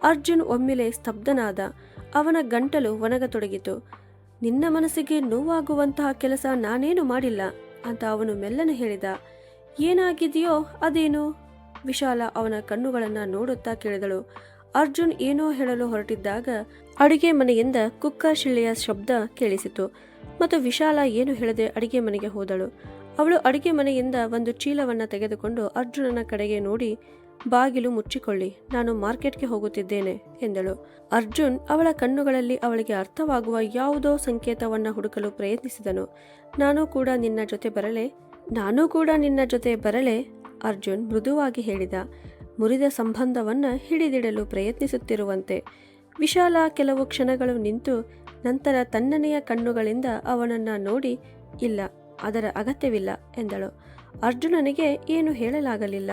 ಅರ್ಜುನ್ ಒಮ್ಮೆಲೆ ಸ್ತಬ್ಧನಾದ, ಅವನ ಗಂಟಲು ಒಣಗತೊಡಗಿತು. ನಿನ್ನ ಮನಸ್ಸಿಗೆ ನೋವಾಗುವಂತಹ ಕೆಲಸ ನಾನೇನು ಮಾಡಿಲ್ಲ, ಅಂತ ಅವನು ಮೆಲ್ಲನೆ ಹೇಳಿದ. ಏನಾಗಿದೆಯೋ ಅದೇನು? ವಿಶಾಲ ಅವನ ಕಣ್ಣುಗಳನ್ನು ನೋಡುತ್ತಾ ಕೇಳಿದಳು. ಅರ್ಜುನ್ ಏನೋ ಹೇಳಲು ಹೊರಟಿದ್ದಾಗ ಅಡುಗೆ ಮನೆಯಿಂದ ಕುಕ್ಕ ಶಿಳೆಯ ಶಬ್ದ ಕೇಳಿಸಿತು. ಮತ್ತು ವಿಶಾಲ ಏನು ಹೇಳದೆ ಅಡಿಗೆ ಮನೆಗೆ ಹೋದಳು. ಅವಳು ಅಡಿಗೆ ಮನೆಯಿಂದ ಒಂದು ಚೀಲವನ್ನ ತೆಗೆದುಕೊಂಡು ಅರ್ಜುನನ ಕಡೆಗೆ ನೋಡಿ, ಬಾಗಿಲು ಮುಚ್ಚಿಕೊಳ್ಳಿ, ನಾನು ಮಾರ್ಕೆಟ್ಗೆ ಹೋಗುತ್ತಿದ್ದೇನೆ, ಎಂದಳು. ಅರ್ಜುನ್ ಅವಳ ಕಣ್ಣುಗಳಲ್ಲಿ ಅವಳಿಗೆ ಅರ್ಥವಾಗುವ ಯಾವುದೋ ಸಂಕೇತವನ್ನ ಹುಡುಕಲು ಪ್ರಯತ್ನಿಸಿದನು. ನಾನು ಕೂಡ ನಿನ್ನ ಜೊತೆ ಬರಲೆ? ನಾನು ಕೂಡ ನಿನ್ನ ಜೊತೆ ಬರಲೆ? ಅರ್ಜುನ್ ಮೃದುವಾಗಿ ಹೇಳಿದ. ಮುರಿದ ಸಂಬಂಧವನ್ನ ಹಿಡಿದಿಡಲು ಪ್ರಯತ್ನಿಸುತ್ತಿರುವಂತೆ ವಿಶಾಲ ಕೆಲವು ಕ್ಷಣಗಳು ನಿಂತು ನಂತರ ತನ್ನನೆಯ ಕಣ್ಣುಗಳಿಂದ ಅವನನ್ನು ನೋಡಿ, ಇಲ್ಲ, ಅದರ ಅಗತ್ಯವಿಲ್ಲ, ಎಂದಳು. ಅರ್ಜುನನಿಗೆ ಏನು ಹೇಳಲಾಗಲಿಲ್ಲ.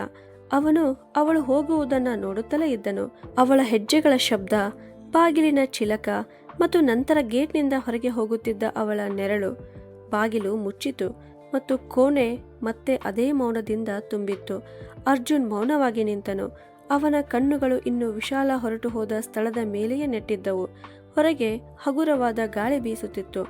ಅವನು ಅವಳು ಹೋಗುವುದನ್ನು ನೋಡುತ್ತಲೇ ಇದ್ದನು. ಅವಳ ಹೆಜ್ಜೆಗಳ ಶಬ್ದ, ಬಾಗಿಲಿನ ಚಿಲಕ ಮತ್ತು ನಂತರ ಗೇಟ್ನಿಂದ ಹೊರಗೆ ಹೋಗುತ್ತಿದ್ದ ಅವಳ ನೆರಳು ಬಾಗಿಲು ಮುಚ್ಚಿತು ಮತ್ತು ಕೋಣೆ ಮತ್ತೆ ಅದೇ ಮೌನದಿಂದ ತುಂಬಿತ್ತು. ಅರ್ಜುನ್ ಮೌನವಾಗಿ ನಿಂತನು. ಅವನ ಕಣ್ಣುಗಳು ಇನ್ನು ವಿಶಾಲ ಹೊರಟು ಹೋದ ಸ್ಥಳದ ಮೇಲೆಯೇ ನೆಟ್ಟಿದ್ದವು. ಹೊರಗೆ ಹಗುರವಾದ ಗಾಳಿ ಬೀಸುತ್ತಿತ್ತು.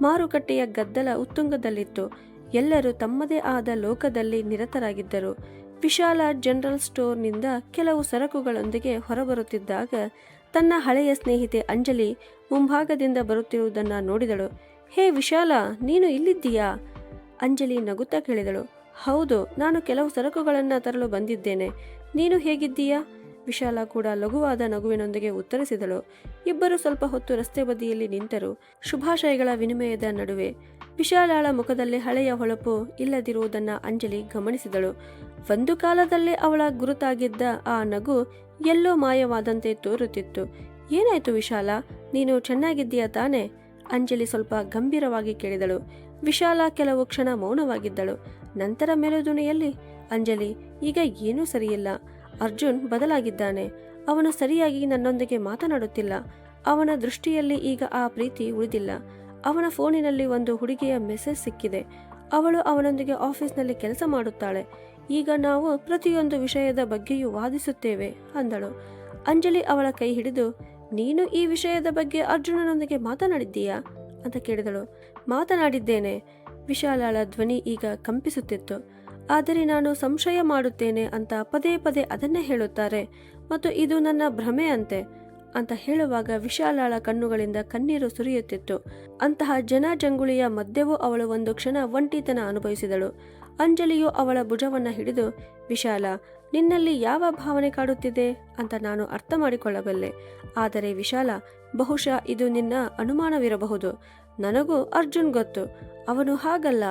ಮಾರುಕಟ್ಟೆಯ ಗದ್ದಲ ಉತ್ತುಂಗದಲ್ಲಿತ್ತು. ಎಲ್ಲರೂ ತಮ್ಮದೇ ಆದ ಲೋಕದಲ್ಲಿ ನಿರತರಾಗಿದ್ದರು. ವಿಶಾಲ ಜನರಲ್ ಸ್ಟೋರ್ನಿಂದ ಕೆಲವು ಸರಕುಗಳೊಂದಿಗೆ ಹೊರಬರುತ್ತಿದ್ದಾಗ ತನ್ನ ಹಳೆಯ ಸ್ನೇಹಿತೆ ಅಂಜಲಿ ಮುಂಭಾಗದಿಂದ ಬರುತ್ತಿರುವುದನ್ನು ನೋಡಿದಳು. ಹೇ ವಿಶಾಲ, ನೀನು ಇಲ್ಲಿದ್ದೀಯಾ? ಅಂಜಲಿ ನಗುತ್ತಾ ಕೇಳಿದಳು. ಹೌದು, ನಾನು ಕೆಲವು ಸರಕುಗಳನ್ನು ತರಲು ಬಂದಿದ್ದೇನೆ. ನೀನು ಹೇಗಿದ್ದೀಯಾ? ವಿಶಾಲ ಕೂಡ ಲಘುವಾದ ನಗುವಿನೊಂದಿಗೆ ಉತ್ತರಿಸಿದಳು. ಇಬ್ಬರು ಸ್ವಲ್ಪ ಹೊತ್ತು ರಸ್ತೆ ಬದಿಯಲ್ಲಿ ನಿಂತರು. ಶುಭಾಶಯಗಳ ವಿನಿಮಯದ ನಡುವೆ ವಿಶಾಲಾಳ ಮುಖದಲ್ಲಿ ಹಳೆಯ ಹೊಳಪು ಇಲ್ಲದಿರುವುದನ್ನು ಅಂಜಲಿ ಗಮನಿಸಿದಳು. ಒಂದು ಕಾಲದಲ್ಲೇ ಅವಳ ಗುರುತಾಗಿದ್ದ ಆ ನಗು ಎಲ್ಲೋ ಮಾಯವಾದಂತೆ ತೋರುತ್ತಿತ್ತು. ಏನಾಯ್ತು ವಿಶಾಲ? ನೀನು ಚೆನ್ನಾಗಿದ್ದೀಯಾ ತಾನೆ? ಅಂಜಲಿ ಸ್ವಲ್ಪ ಗಂಭೀರವಾಗಿ ಕೇಳಿದಳು. ವಿಶಾಲ ಕೆಲವು ಕ್ಷಣ ಮೌನವಾಗಿದ್ದಳು. ನಂತರ ಮೆಲುದುಣಿಯಲ್ಲಿ ಅಂಜಲಿ, ಈಗ ಏನೂ ಸರಿಯಿಲ್ಲ. ಅರ್ಜುನ್ ಬದಲಾಗಿದ್ದಾನೆ. ಅವನು ಸರಿಯಾಗಿ ನನ್ನೊಂದಿಗೆ ಮಾತನಾಡುತ್ತಿಲ್ಲ. ಅವನ ದೃಷ್ಟಿಯಲ್ಲಿ ಈಗ ಆ ಪ್ರೀತಿ ಉಳಿದಿಲ್ಲ. ಅವನ ಫೋನಿನಲ್ಲಿ ಒಂದು ಹುಡುಗಿಯ ಮೆಸೇಜ್ ಸಿಕ್ಕಿದೆ. ಅವಳು ಅವನೊಂದಿಗೆ ಆಫೀಸ್ನಲ್ಲಿ ಕೆಲಸ ಮಾಡುತ್ತಾಳೆ. ಈಗ ನಾವು ಪ್ರತಿಯೊಂದು ವಿಷಯದ ಬಗ್ಗೆಯೂ ವಾದಿಸುತ್ತೇವೆ, ಅಂದಳು. ಅಂಜಲಿ ಅವಳ ಕೈ ಹಿಡಿದು, ನೀನು ಈ ವಿಷಯದ ಬಗ್ಗೆ ಅರ್ಜುನನೊಂದಿಗೆ ಮಾತನಾಡಿದ್ದೀಯಾ? ಅಂತ ಕೇಳಿದಳು. ಮಾತನಾಡಿದ್ದೇನೆ. ವಿಶಾಲಾಳ ಧ್ವನಿ ಈಗ ಕಂಪಿಸುತ್ತಿತ್ತು. ಆದರೆ ನಾನು ಸಂಶಯ ಮಾಡುತ್ತೇನೆ ಅಂತ ಪದೇ ಪದೇ ಅದನ್ನೇ ಹೇಳುತ್ತಾರೆ. ಮತ್ತು ಇದು ನನ್ನ ಭ್ರಮೆ ಅಂತೆ ಅಂತ ಹೇಳುವಾಗ ವಿಶಾಲಾಳ ಕಣ್ಣುಗಳಿಂದ ಕಣ್ಣೀರು ಸುರಿಯುತ್ತಿತ್ತು. ಅಂತಹ ಜನಜಂಗುಳಿಯ ಮಧ್ಯವೂ ಅವಳು ಒಂದು ಕ್ಷಣ ಒಂಟಿತನ ಅನುಭವಿಸಿದಳು. ಅಂಜಲಿಯು ಅವಳ ಭುಜವನ್ನು ಹಿಡಿದು, ವಿಶಾಲ, ನಿನ್ನಲ್ಲಿ ಯಾವ ಭಾವನೆ ಕಾಡುತ್ತಿದೆ ಅಂತ ನಾನು ಅರ್ಥ ಮಾಡಿಕೊಳ್ಳಬಲ್ಲೆ. ಆದರೆ ವಿಶಾಲ, ಬಹುಶಃ ಇದು ನಿನ್ನ ಅನುಮಾನವಿರಬಹುದು. ನನಗೂ ಅರ್ಜುನ್ ಗೊತ್ತು. ಅವನು ಹಾಗಲ್ಲ.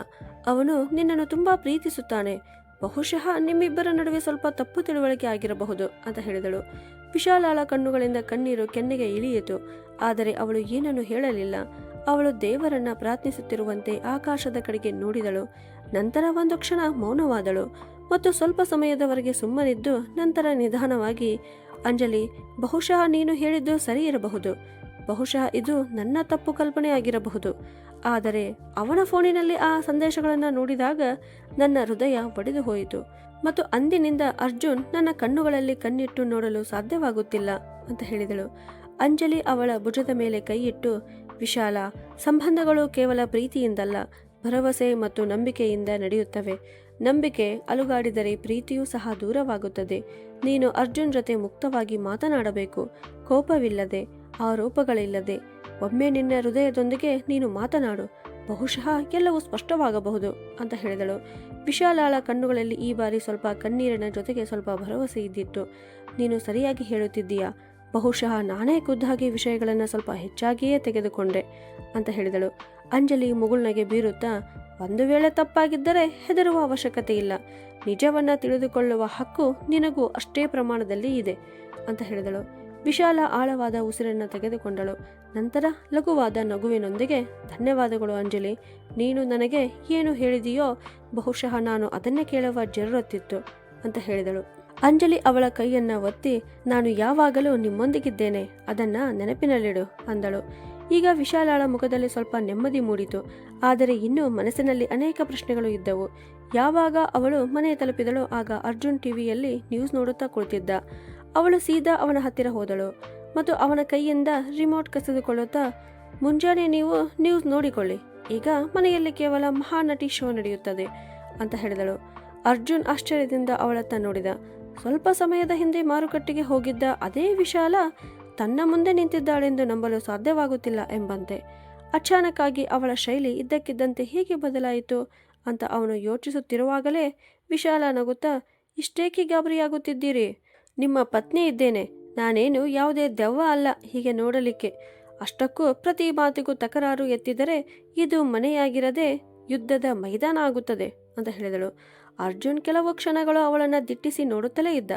ಅವನು ನಿನ್ನನ್ನು ತುಂಬಾ ಪ್ರೀತಿಸುತ್ತಾನೆ. ಬಹುಶಃ ನಿಮ್ಮಿಬ್ಬರ ನಡುವೆ ಸ್ವಲ್ಪ ತಪ್ಪು ತಿಳುವಳಿಕೆ ಆಗಿರಬಹುದು ಅಂತ ಹೇಳಿದಳು. ವಿಶಾಲಾಳ ಕಣ್ಣುಗಳಿಂದ ಕಣ್ಣೀರು ಕೆನ್ನೆಗೆ ಇಳಿಯಿತು. ಆದರೆ ಅವಳು ಏನನ್ನು ಹೇಳಲಿಲ್ಲ. ಅವಳು ದೇವರನ್ನ ಪ್ರಾರ್ಥಿಸುತ್ತಿರುವಂತೆ ಆಕಾಶದ ಕಡೆಗೆ ನೋಡಿದಳು. ನಂತರ ಒಂದು ಕ್ಷಣ ಮೌನವಾದಳು. ಮತ್ತು ಸ್ವಲ್ಪ ಸಮಯದವರೆಗೆ ಸುಮ್ಮನಿದ್ದು ನಂತರ ನಿಧಾನವಾಗಿ, ಅಂಜಲಿ, ಬಹುಶಃ ನೀನು ಹೇಳಿದ್ದು ಸರಿ ಇರಬಹುದು. ಬಹುಶಃ ಇದು ನನ್ನ ತಪ್ಪು ಕಲ್ಪನೆ ಆಗಿರಬಹುದು. ಆದರೆ ಅವನ ಫೋನಿನಲ್ಲಿ ಆ ಸಂದೇಶಗಳನ್ನು ನೋಡಿದಾಗ ನನ್ನ ಹೃದಯ ಒಡೆದು ಹೋಯಿತು. ಮತ್ತು ಅಂದಿನಿಂದ ಅರ್ಜುನ್ ನನ್ನ ಕಣ್ಣುಗಳಲ್ಲಿ ಕಣ್ಣಿಟ್ಟು ನೋಡಲು ಸಾಧ್ಯವಾಗುತ್ತಿಲ್ಲ ಅಂತ ಹೇಳಿದಳು. ಅಂಜಲಿ ಅವಳ ಭುಜದ ಮೇಲೆ ಕೈಯಿಟ್ಟು, ವಿಶಾಲ, ಸಂಬಂಧಗಳು ಕೇವಲ ಪ್ರೀತಿಯಿಂದಲ್ಲ, ಭರವಸೆ ಮತ್ತು ನಂಬಿಕೆಯಿಂದ ನಡೆಯುತ್ತವೆ. ನಂಬಿಕೆ ಅಲುಗಾಡಿದರೆ ಪ್ರೀತಿಯೂ ಸಹ ದೂರವಾಗುತ್ತದೆ. ನೀನು ಅರ್ಜುನ್ ಜೊತೆ ಮುಕ್ತವಾಗಿ ಮಾತನಾಡಬೇಕು. ಕೋಪವಿಲ್ಲದೆ ಆರೋಪಗಳಿಲ್ಲದೆ ಒಮ್ಮೆ ನಿನ್ನ ಹೃದಯದೊಂದಿಗೆ ನೀನು ಮಾತನಾಡು. ಬಹುಶಃ ಎಲ್ಲವೂ ಸ್ಪಷ್ಟವಾಗಬಹುದು ಅಂತ ಹೇಳಿದಳು. ವಿಶಾಲಾಳ ಕಣ್ಣುಗಳಲ್ಲಿ ಈ ಬಾರಿ ಸ್ವಲ್ಪ ಕಣ್ಣೀರಿನ ಜೊತೆಗೆ ಸ್ವಲ್ಪ ಭರವಸೆ ಇದ್ದಿತ್ತು. ನೀನು ಸರಿಯಾಗಿ ಹೇಳುತ್ತಿದ್ದೀಯಾ? ಬಹುಶಃ ನಾನೇ ಖುದ್ದಾಗಿ ವಿಷಯಗಳನ್ನು ಸ್ವಲ್ಪ ಹೆಚ್ಚಾಗಿಯೇ ತೆಗೆದುಕೊಂಡೆ ಅಂತ ಹೇಳಿದಳು. ಅಂಜಲಿ ಮುಗುಳ್ನಗೆ ಬೀರುತ್ತಾ, ಒಂದು ವೇಳೆ ತಪ್ಪಾಗಿದ್ದರೆ ಹೆದರುವ ಅವಶ್ಯಕತೆ ಇಲ್ಲ. ನಿಜವನ್ನು ತಿಳಿದುಕೊಳ್ಳುವ ಹಕ್ಕು ನಿನಗೂ ಅಷ್ಟೇ ಪ್ರಮಾಣದಲ್ಲಿ ಇದೆ ಅಂತ ಹೇಳಿದಳು. ವಿಶಾಲ ಆಳವಾದ ಉಸಿರನ್ನು ತೆಗೆದುಕೊಂಡಳು. ನಂತರ ಲಘುವಾದ ನಗುವಿನೊಂದಿಗೆ, ಧನ್ಯವಾದಗಳು ಅಂಜಲಿ, ನೀನು ನನಗೆ ಏನು ಹೇಳಿದೆಯೋ ಬಹುಶಃ ನಾನು ಅದನ್ನೇ ಕೇಳುವ ಜರುರತ್ತಿತ್ತು, ಅಂತ ಹೇಳಿದಳು. ಅಂಜಲಿ ಅವಳ ಕೈಯನ್ನು ಒತ್ತಿ, ನಾನು ಯಾವಾಗಲೂ ನಿಮ್ಮೊಂದಿಗಿದ್ದೇನೆ, ಅದನ್ನ ನೆನಪಿನಲ್ಲಿಡು, ಅಂದಳು. ಈಗ ವಿಶಾಲಾಳ ಮುಖದಲ್ಲಿ ಸ್ವಲ್ಪ ನೆಮ್ಮದಿ ಮೂಡಿತು. ಆದರೆ ಇನ್ನೂ ಮನಸ್ಸಿನಲ್ಲಿ ಅನೇಕ ಪ್ರಶ್ನೆಗಳು ಇದ್ದವು. ಯಾವಾಗ ಅವಳು ಮನೆ ತಲುಪಿದಳು ಆಗ ಅರ್ಜುನ್ ಟಿವಿಯಲ್ಲಿ ನ್ಯೂಸ್ ನೋಡುತ್ತಾ ಕುಳಿತಿದ್ದ. ಅವಳು ಸೀದಾ ಅವನ ಹತ್ತಿರ ಹೋದಳು ಮತ್ತು ಅವನ ಕೈಯಿಂದ ರಿಮೋಟ್ ಕಸಿದುಕೊಳ್ಳುತ್ತಾ, ಮುಂಜಾನೆ ನೀವು ನ್ಯೂಸ್ ನೋಡಿಕೊಳ್ಳಿ. ಈಗ ಮನೆಯಲ್ಲಿ ಕೇವಲ ಮಹಾನಟಿ ಶೋ ನಡೆಯುತ್ತದೆ, ಅಂತ ಹೇಳಿದಳು. ಅರ್ಜುನ್ ಆಶ್ಚರ್ಯದಿಂದ ಅವಳತ್ತ ನೋಡಿದ. ಸ್ವಲ್ಪ ಸಮಯದ ಹಿಂದೆ ಮಾರುಕಟ್ಟೆಗೆ ಹೋಗಿದ್ದ ಅದೇ ವಿಶಾಲ ತನ್ನ ಮುಂದೆ ನಿಂತಿದ್ದಾಳೆಂದು ನಂಬಲು ಸಾಧ್ಯವಾಗುತ್ತಿಲ್ಲ ಎಂಬಂತೆ. ಅಚಾನಕ್ಕಾಗಿ ಅವಳ ಶೈಲಿ ಇದ್ದಕ್ಕಿದ್ದಂತೆ ಹೇಗೆ ಬದಲಾಯಿತು ಅಂತ ಅವನು ಯೋಚಿಸುತ್ತಿರುವಾಗಲೇ ವಿಶಾಲ ನಗುತ್ತಾ, ಇಷ್ಟೇಕೆ ಗಾಬರಿಯಾಗುತ್ತಿದ್ದೀರಿ? ನಿಮ್ಮ ಪತ್ನಿ ಇದ್ದೇನೆ. ನಾನೇನು ಯಾವುದೇ ದೆವ್ವ ಅಲ್ಲ, ಹೀಗೆ ನೋಡಲಿಕ್ಕೆ. ಅಷ್ಟಕ್ಕೂ ಪ್ರತಿ ಮಾತಿಗೂ ತಕರಾರು ಎತ್ತಿದರೆ ಇದು ಮನೆಯಾಗಿರದೆ ಯುದ್ಧದ ಮೈದಾನ ಆಗುತ್ತದೆ ಅಂತ ಹೇಳಿದಳು. ಅರ್ಜುನ್ ಕೆಲವು ಕ್ಷಣಗಳು ಅವಳನ್ನು ದಿಟ್ಟಿಸಿ ನೋಡುತ್ತಲೇ ಇದ್ದ.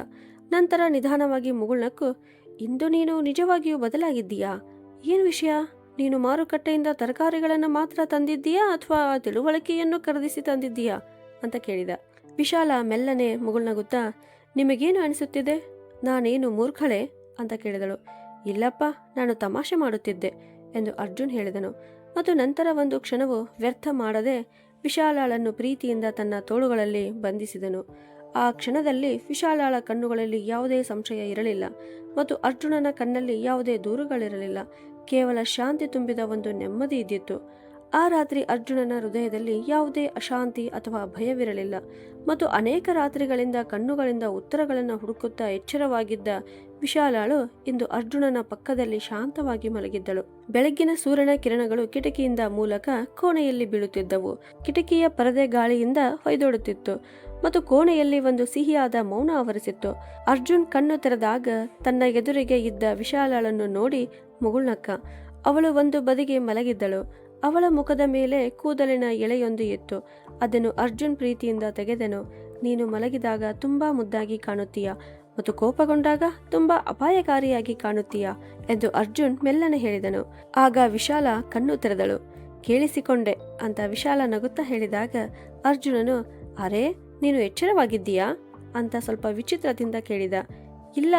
ನಂತರ ನಿಧಾನವಾಗಿ ಮುಗುಳ್ನಕ್ಕು, ಇಂದು ನೀನು ನಿಜವಾಗಿಯೂ ಬದಲಾಗಿದ್ದೀಯಾ? ಏನು ವಿಷಯ? ನೀನು ಮಾರುಕಟ್ಟೆಯಿಂದ ತರಕಾರಿಗಳನ್ನು ಮಾತ್ರ ತಂದಿದ್ದೀಯಾ ಅಥವಾ ತಿಳುವಳಿಕೆಯನ್ನು ಖರೀದಿಸಿ ತಂದಿದ್ದೀಯಾ? ಅಂತ ಕೇಳಿದ. ವಿಶಾಲ ಮೆಲ್ಲನೆ ಮುಗುಳ್ನಗುತ್ತಾ, ನಿಮಗೇನು ಅನಿಸುತ್ತಿದೆ? ನಾನೇನು ಮೂರ್ಖಳೆ? ಅಂತ ಕೇಳಿದಳು. ಇಲ್ಲಪ್ಪ, ನಾನು ತಮಾಷೆ ಮಾಡುತ್ತಿದ್ದೆ, ಎಂದು ಅರ್ಜುನ್ ಹೇಳಿದನು. ಮತ್ತು ನಂತರ ಒಂದು ಕ್ಷಣವು ವ್ಯರ್ಥ ಮಾಡದೆ ವಿಶಾಲಾಳನ್ನು ಪ್ರೀತಿಯಿಂದ ತನ್ನ ತೋಳುಗಳಲ್ಲಿ ಬಂಧಿಸಿದನು. ಆ ಕ್ಷಣದಲ್ಲಿ ವಿಶಾಲಾಳ ಕಣ್ಣುಗಳಲ್ಲಿ ಯಾವುದೇ ಸಂಶಯ ಇರಲಿಲ್ಲ, ಮತ್ತು ಅರ್ಜುನನ ಕಣ್ಣಲ್ಲಿ ಯಾವುದೇ ದೂರುಗಳಿರಲಿಲ್ಲ. ಕೇವಲ ಶಾಂತಿ ತುಂಬಿದ ಒಂದು ನೆಮ್ಮದಿ ಇದ್ದಿತ್ತು. ಆ ರಾತ್ರಿ ಅರ್ಜುನನ ಹೃದಯದಲ್ಲಿ ಯಾವುದೇ ಅಶಾಂತಿ ಅಥವಾ ಭಯವಿರಲಿಲ್ಲ ಮತ್ತು ಅನೇಕ ರಾತ್ರಿಗಳಿಂದ ಕಣ್ಣುಗಳಿಂದ ಉತ್ತರಗಳನ್ನು ಹುಡುಕುತ್ತಾ ಎಚ್ಚರವಾಗಿದ್ದ ವಿಶಾಲಾಳು ಇಂದು ಅರ್ಜುನನ ಪಕ್ಕದಲ್ಲಿ ಶಾಂತವಾಗಿ ಮಲಗಿದ್ದಳು. ಬೆಳಗ್ಗಿನ ಸೂರ್ಯನ ಕಿರಣಗಳು ಕಿಟಕಿಯಿಂದ ಮೂಲಕ ಕೋಣೆಯಲ್ಲಿ ಬೀಳುತ್ತಿದ್ದವು. ಕಿಟಕಿಯ ಪರದೆ ಗಾಳಿಯಿಂದ ಹೊಯ್ದೋಡುತ್ತಿತ್ತು ಮತ್ತು ಕೋಣೆಯಲ್ಲಿ ಒಂದು ಸಿಹಿಯಾದ ಮೌನ ಆವರಿಸಿತ್ತು. ಅರ್ಜುನ್ ಕಣ್ಣು ತೆರೆದಾಗ ತನ್ನ ಎದುರಿಗೆ ಇದ್ದ ವಿಶಾಲಾಳನ್ನು ನೋಡಿ ಮುಗುಳ್ನಕ್ಕ. ಅವಳು ಒಂದು ಬದಿಗೆ ಮಲಗಿದ್ದಳು. ಅವಳ ಮುಖದ ಮೇಲೆ ಕೂದಲಿನ ಎಳೆಯೊಂದು ಇತ್ತು. ಅದನ್ನು ಅರ್ಜುನ್ ಪ್ರೀತಿಯಿಂದ ತೆಗೆದನು. ನೀನು ಮಲಗಿದಾಗ ತುಂಬಾ ಮುದ್ದಾಗಿ ಕಾಣುತ್ತೀಯ. ಮತ್ತು ಕೋಪಗೊಂಡಾಗ ತುಂಬಾ ಅಪಾಯಕಾರಿಯಾಗಿ ಕಾಣುತ್ತೀಯ ಎಂದು ಅರ್ಜುನ್ ಮೆಲ್ಲನೆ ಹೇಳಿದನು. ಆಗ ವಿಶಾಲ ಕಣ್ಣು ತೆರೆದಳು. ಕೇಳಿಸಿಕೊಂಡೆ ಅಂತ ವಿಶಾಲ ನಗುತ್ತಾ ಹೇಳಿದಾಗ ಅರ್ಜುನನು, ಅರೆ, ನೀನು ಎಚ್ಚರವಾಗಿದ್ದೀಯಾ? ಅಂತ ಸ್ವಲ್ಪ ವಿಚಿತ್ರದಿಂದ ಕೇಳಿದ. ಇಲ್ಲ,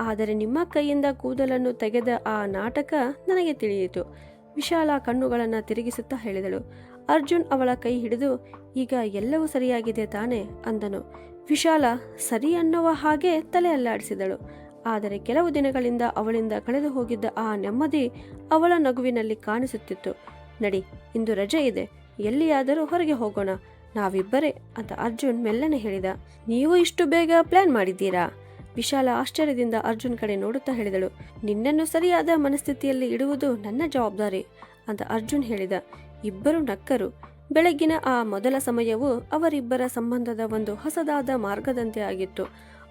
ಆದರೆ ನಿಮ್ಮ ಕೈಯಿಂದ ಕೂದಲನ್ನು ತೆಗೆದ ಆ ನಾಟಕ ನನಗೆ ತಿಳಿಯಿತು. ವಿಶಾಲ ಕಣ್ಣುಗಳನ್ನು ತಿರುಗಿಸುತ್ತಾ ಹೇಳಿದಳು. ಅರ್ಜುನ್ ಅವಳ ಕೈ ಹಿಡಿದು, ಈಗ ಎಲ್ಲವೂ ಸರಿಯಾಗಿದೆ ತಾನೆ ಅಂದನು. ವಿಶಾಲ ಸರಿ ಅನ್ನುವ ಹಾಗೆ ತಲೆ ಅಲ್ಲಾಡಿಸಿದಳು ಆದರೆ ಕೆಲವು ದಿನಗಳಿಂದ ಅವಳಿಂದ ಕಳೆದು ಹೋಗಿದ್ದ ಆ ನೆಮ್ಮದಿ ಅವಳ ನಗುವಿನಲ್ಲಿ ಕಾಣಿಸುತ್ತಿತ್ತು. ನಡಿ, ಇಂದು ರಜೆ ಇದೆ. ಎಲ್ಲಿಯಾದರೂ ಹೊರಗೆ ಹೋಗೋಣ. ನಾವಿಬ್ಬರೇ, ಅಂತ ಅರ್ಜುನ್ ಮೆಲ್ಲನೆ ಹೇಳಿದ. ನೀವು ಇಷ್ಟು ಬೇಗ ಪ್ಲಾನ್ ಮಾಡಿದ್ದೀರಾ? ವಿಶಾಲ ಆಶ್ಚರ್ಯದಿಂದ ಅರ್ಜುನ್ ಕಡೆ ನೋಡುತ್ತಾ ಹೇಳಿದಳು, ನಿನ್ನನ್ನು ಸರಿಯಾದ ಮನಸ್ಥಿತಿಯಲ್ಲಿ ಇಡುವುದು ನನ್ನ ಜವಾಬ್ದಾರಿ, ಅಂತ ಅರ್ಜುನ್ ಹೇಳಿದ. ಇಬ್ಬರು ನಕ್ಕರು. ಬೆಳಗ್ಗಿನ ಆ ಮೊದಲ ಸಮಯವು ಅವರಿಬ್ಬರ ಸಂಬಂಧದ ಒಂದು ಹೊಸದಾದ ಮಾರ್ಗದಂತೆ ಆಗಿತ್ತು.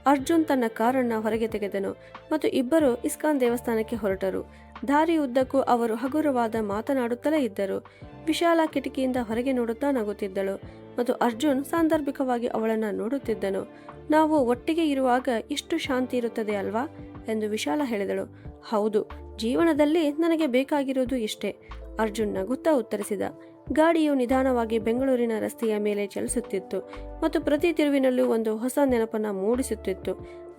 ಅರ್ಜುನ್ ತನ್ನ ಕಾರನ್ನ ಹೊರಗೆ ತೆಗೆದನು ಮತ್ತು ಇಬ್ಬರು ಇಸ್ಕಾನ್ ದೇವಸ್ಥಾನಕ್ಕೆ ಹೊರಟರು. ದಾರಿ ಉದ್ದಕ್ಕೂ ಅವರು ಹಗುರವಾದ ಮಾತನಾಡುತ್ತಲೇ ಇದ್ದರು. ವಿಶಾಲ ಕಿಟಕಿಯಿಂದ ಹೊರಗೆ ನೋಡುತ್ತಾ ನಗುತ್ತಿದ್ದಳು. ಮತ್ತು ಅರ್ಜುನ್ ಸಾಂದರ್ಭಿಕವಾಗಿ ಅವಳನ್ನು ನೋಡುತ್ತಿದ್ದನು. ನಾವು ಒಟ್ಟಿಗೆ ಇರುವಾಗ ಎಷ್ಟು ಶಾಂತಿ ಇರುತ್ತದೆ ಅಲ್ವಾ? ಎಂದು ವಿಶಾಲ ಹೇಳಿದಳು. ಹೌದು, ಜೀವನದಲ್ಲಿ ನನಗೆ ಬೇಕಾಗಿರುವುದು ಇಷ್ಟೇ, ಅರ್ಜುನ್ ನಗುತ್ತಾ ಉತ್ತರಿಸಿದ. ಗಾಡಿಯು ನಿಧಾನವಾಗಿ ಬೆಂಗಳೂರಿನ ರಸ್ತೆಯ ಮೇಲೆ ಚಲಿಸುತ್ತಿತ್ತು ಮತ್ತು ಪ್ರತಿ ತಿರುವಿನಲ್ಲೂ ಒಂದು ಹೊಸ ನೆನಪನ್ನ ಮೂಡಿಸುತ್ತಿತ್ತು.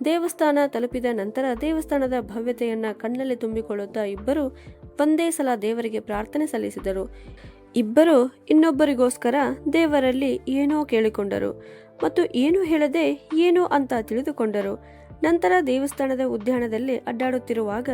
ದೇವಸ್ಥಾನ ತಲುಪಿದ ನಂತರ ದೇವಸ್ಥಾನದ ಭವ್ಯತೆಯನ್ನು ಕಣ್ಣಲ್ಲಿ ತುಂಬಿಕೊಳ್ಳುತ್ತಾ ಇಬ್ಬರು ಒಂದೇ ಸಲ ದೇವರಿಗೆ ಪ್ರಾರ್ಥನೆ ಸಲ್ಲಿಸಿದರು. ಇಬ್ಬರು ಇನ್ನೊಬ್ಬರಿಗೋಸ್ಕರ ದೇವರಲ್ಲಿ ಏನೋ ಕೇಳಿಕೊಂಡರು ಮತ್ತು ಏನು ಹೇಳದೆ ಏನು ಅಂತ ತಿಳಿದುಕೊಂಡರು. ನಂತರ ದೇವಸ್ಥಾನದ ಉದ್ಯಾನದಲ್ಲಿ ಅಡ್ಡಾಡುತ್ತಿರುವಾಗ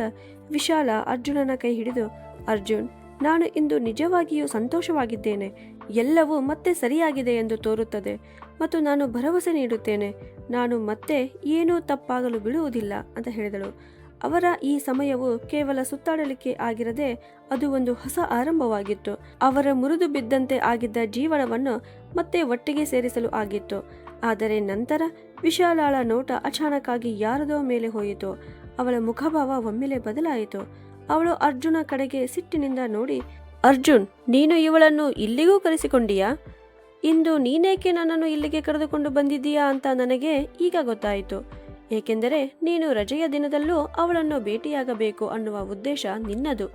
ವಿಶಾಲ ಅರ್ಜುನನ ಕೈ ಹಿಡಿದು, ಅರ್ಜುನ್, ನಾನು ಇಂದು ನಿಜವಾಗಿಯೂ ಸಂತೋಷವಾಗಿದ್ದೇನೆ. ಎಲ್ಲವೂ ಮತ್ತೆ ಸರಿಯಾಗಿದೆ ಎಂದು ತೋರುತ್ತದೆ ಮತ್ತು ನಾನು ಭರವಸೆ ನೀಡುತ್ತೇನೆ. ನಾನು ಮತ್ತೆ ಏನೂ ತಪ್ಪಾಗಲು ಬಿಡುವುದಿಲ್ಲ ಅಂತ ಹೇಳಿದಳು. ಅವರ ಈ ಸಮಯವು ಕೇವಲ ಸುತ್ತಾಡಲಿಕ್ಕೆ ಆಗಿರದೆ ಅದು ಒಂದು ಹೊಸ ಆರಂಭವಾಗಿತ್ತು. ಅವರ ಮುರಿದು ಬಿದ್ದಂತೆ ಆಗಿದ್ದ ಜೀವನವನ್ನು ಮತ್ತೆ ಒಟ್ಟಿಗೆ ಸೇರಿಸಲು ಆಗಿತ್ತು. ಆದರೆ ನಂತರ ವಿಶಾಲಾಳ ನೋಟ ಅಚಾನಕ್ಕಾಗಿ ಯಾರದೋ ಮೇಲೆ ಹೋಯಿತು. ಅವಳ ಮುಖಭಾವ ಒಮ್ಮೆಲೆ ಬದಲಾಯಿತು. ಅವಳು ಅರ್ಜುನ ಕಡೆಗೆ ಸಿಟ್ಟಿನಿಂದ ನೋಡಿ, ಅರ್ಜುನ್, ನೀನು ಇವಳನ್ನು ಇಲ್ಲಿಗೂ ಕರೆಸಿಕೊಂಡಿಯಾ? ಇಂದು ನೀನೇಕೆ ನನ್ನನ್ನು ಇಲ್ಲಿಗೆ ಕರೆದುಕೊಂಡು ಬಂದಿದ್ದೀಯಾ ಅಂತ ನನಗೆ ಈಗ ಗೊತ್ತಾಯಿತು. ಏಕೆಂದರೆ ನೀನು ರಜೆಯ ದಿನದಲ್ಲೂ ಅವಳನ್ನು ಭೇಟಿಯಾಗಬೇಕು ಅನ್ನುವ ಉದ್ದೇಶ ನಿನ್ನದು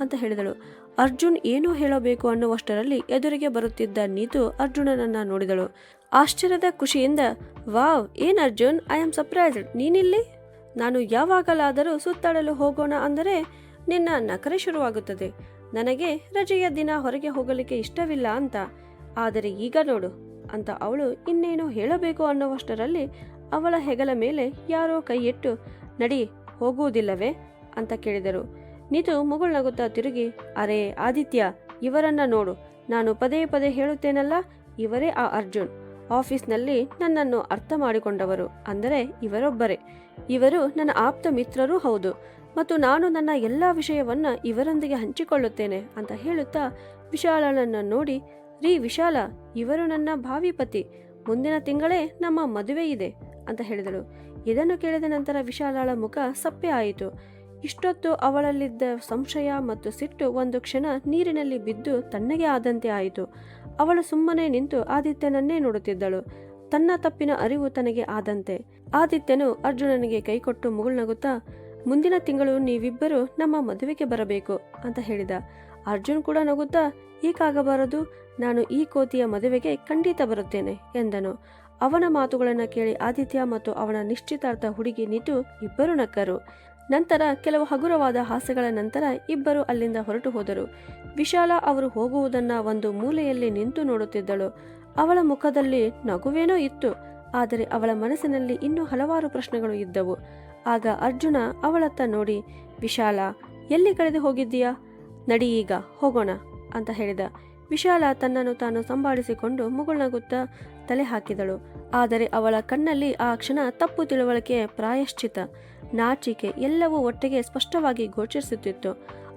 ಅಂತ ಹೇಳಿದಳು. ಅರ್ಜುನ್ ಏನೋ ಹೇಳಬೇಕು ಅನ್ನುವಷ್ಟರಲ್ಲಿ ಎದುರಿಗೆ ಬರುತ್ತಿದ್ದ ನೀತು ಅರ್ಜುನನನ್ನ ನೋಡಿದಳು. ಆಶ್ಚರ್ಯದ ಖುಷಿಯಿಂದ, ವಾವ್, ಏನ್ ಅರ್ಜುನ್? ಐ ಆಮ್ ಸರ್ಪ್ರೈಸ್ಡ್ ನೀನಿಲ್ಲಿ? ನಾನು ಯಾವಾಗಲಾದರೂ ಸುತ್ತಾಡಲು ಹೋಗೋಣ ಅಂದರೆ ನಿನ್ನ ನಕರೆ ಶುರುವಾಗುತ್ತದೆ. ನನಗೆ ರಜೆಯ ದಿನ ಹೊರಗೆ ಹೋಗಲಿಕ್ಕೆ ಇಷ್ಟವಿಲ್ಲ ಅಂತ. ಆದರೆ ಈಗ ನೋಡು ಅಂತ ಅವಳು ಇನ್ನೇನು ಹೇಳಬೇಕು ಅನ್ನುವಷ್ಟರಲ್ಲಿ ಅವಳ ಹೆಗಲ ಮೇಲೆ ಯಾರೋ ಕೈಯಿಟ್ಟು, ನಡಿ, ಹೋಗುವುದಿಲ್ಲವೇ? ಅಂತ ಕೇಳಿದರು. ನೀತು ಮುಗುಳ್ನಗುತ್ತಾ ತಿರುಗಿ, ಅರೆ, ಆದಿತ್ಯ, ಇವರನ್ನ ನೋಡು. ನಾನು ಪದೇ ಪದೇ ಹೇಳುತ್ತೇನಲ್ಲ? ಇವರೇ ಆ ಅರ್ಜುನ್. ಆಫೀಸ್ನಲ್ಲಿ ನನ್ನನ್ನು ಅರ್ಥ ಮಾಡಿಕೊಂಡವರು ಅಂದರೆ ಇವರೊಬ್ಬರೇ. ಇವರು ನನ್ನ ಆಪ್ತ ಮಿತ್ರರೂ ಹೌದು. ಮತ್ತು ನಾನು ನನ್ನ ಎಲ್ಲ ವಿಷಯವನ್ನ ಇವರೊಂದಿಗೆ ಹಂಚಿಕೊಳ್ಳುತ್ತೇನೆ ಅಂತ ಹೇಳುತ್ತಾ ವಿಶಾಲನನ್ನು ನೋಡಿ, ರೀ ವಿಶಾಲ, ಇವರು ನನ್ನ ಭಾವಿ ಪತಿ ಮುಂದಿನ ತಿಂಗಳೇ ನಮ್ಮ ಮದುವೆ ಇದೆ ಅಂತ ಹೇಳಿದಳು. ಇದನ್ನು ಕೇಳಿದ ನಂತರ ವಿಶಾಲಾಳ ಮುಖ ಸಪ್ಪೆ ಆಯಿತು. ಇಷ್ಟೊತ್ತು ಅವಳಲ್ಲಿದ್ದ ಸಂಶಯ ಮತ್ತು ಸಿಟ್ಟು ಒಂದು ಕ್ಷಣ ನೀರಿನಲ್ಲಿ ಬಿದ್ದು ತಣ್ಣಗೆ ಆದಂತೆ ಆಯಿತು. ಅವಳು ಸುಮ್ಮನೆ ನಿಂತು ಆದಿತ್ಯನನ್ನೇ ನೋಡುತ್ತಿದ್ದಳು. ತನ್ನ ತಪ್ಪಿನ ಅರಿವು ತನಗೆ ಆದಂತೆ. ಆದಿತ್ಯನು ಅರ್ಜುನನಿಗೆ ಕೈಕೊಟ್ಟು ಮುಗುಳ್ನಗುತ್ತಾ, ಮುಂದಿನ ತಿಂಗಳು ನೀವಿಬ್ಬರು ನಮ್ಮ ಮದುವೆಗೆ ಬರಬೇಕು ಅಂತ ಹೇಳಿದ. ಅರ್ಜುನ್ ಕೂಡ ನಗುತ್ತಾ ಏಕಾಗಬಾರದು ನಾನು ಈ ಕೋತಿಯ ಮದುವೆಗೆ ಖಂಡಿತ ಬರುತ್ತೇನೆ ಎಂದನು. ಅವನ ಮಾತುಗಳನ್ನು ಕೇಳಿ ಆದಿತ್ಯ ಮತ್ತು ಅವನ ನಿಶ್ಚಿತಾರ್ಥ ಹುಡುಗಿ ನಿಂತು ಇಬ್ಬರು ನಕ್ಕರು. ನಂತರ ಕೆಲವು ಹಗುರವಾದ ಹಾಸ್ಯಗಳ ನಂತರ ಇಬ್ಬರು ಅಲ್ಲಿಂದ ಹೊರಟು ಹೋದರು. ವಿಶಾಲ ಅವರು ಹೋಗುವುದನ್ನು ಒಂದು ಮೂಲೆಯಲ್ಲಿ ನಿಂತು ನೋಡುತ್ತಿದ್ದಳು. ಅವಳ ಮುಖದಲ್ಲಿ ನಗುವೇನೋ ಇತ್ತು, ಆದರೆ ಅವಳ ಮನಸ್ಸಿನಲ್ಲಿ ಇನ್ನೂ ಹಲವಾರು ಪ್ರಶ್ನೆಗಳು ಇದ್ದವು. ಆಗ ಅರ್ಜುನ ಅವಳತ್ತ ನೋಡಿ, ವಿಶಾಲ, ಎಲ್ಲಿ ಕಳೆದು ಹೋಗಿದ್ದೀಯಾ? ನಡಿ ಈಗ, ಹೋಗೋಣ, ಅಂತ ಹೇಳಿದ. ವಿಶಾಲ ತನ್ನನ್ನು ತಾನು ಸಂಭಾಳಿಸಿಕೊಂಡು ಮುಗುಳ್ನಗುತ್ತ ತಲೆ ಹಾಕಿದಳು. ಆದರೆ ಅವಳ ಕಣ್ಣಲ್ಲಿ ಆ ಕ್ಷಣ ತಪ್ಪು ತಿಳುವಳಿಕೆ ಪ್ರಾಯಶ್ಚಿತ. ನಾಚಿಕೆ ಎಲ್ಲವೂ ಒಟ್ಟಿಗೆ ಸ್ಪಷ್ಟವಾಗಿ ಗೋಚರಿಸುತ್ತಿತ್ತು.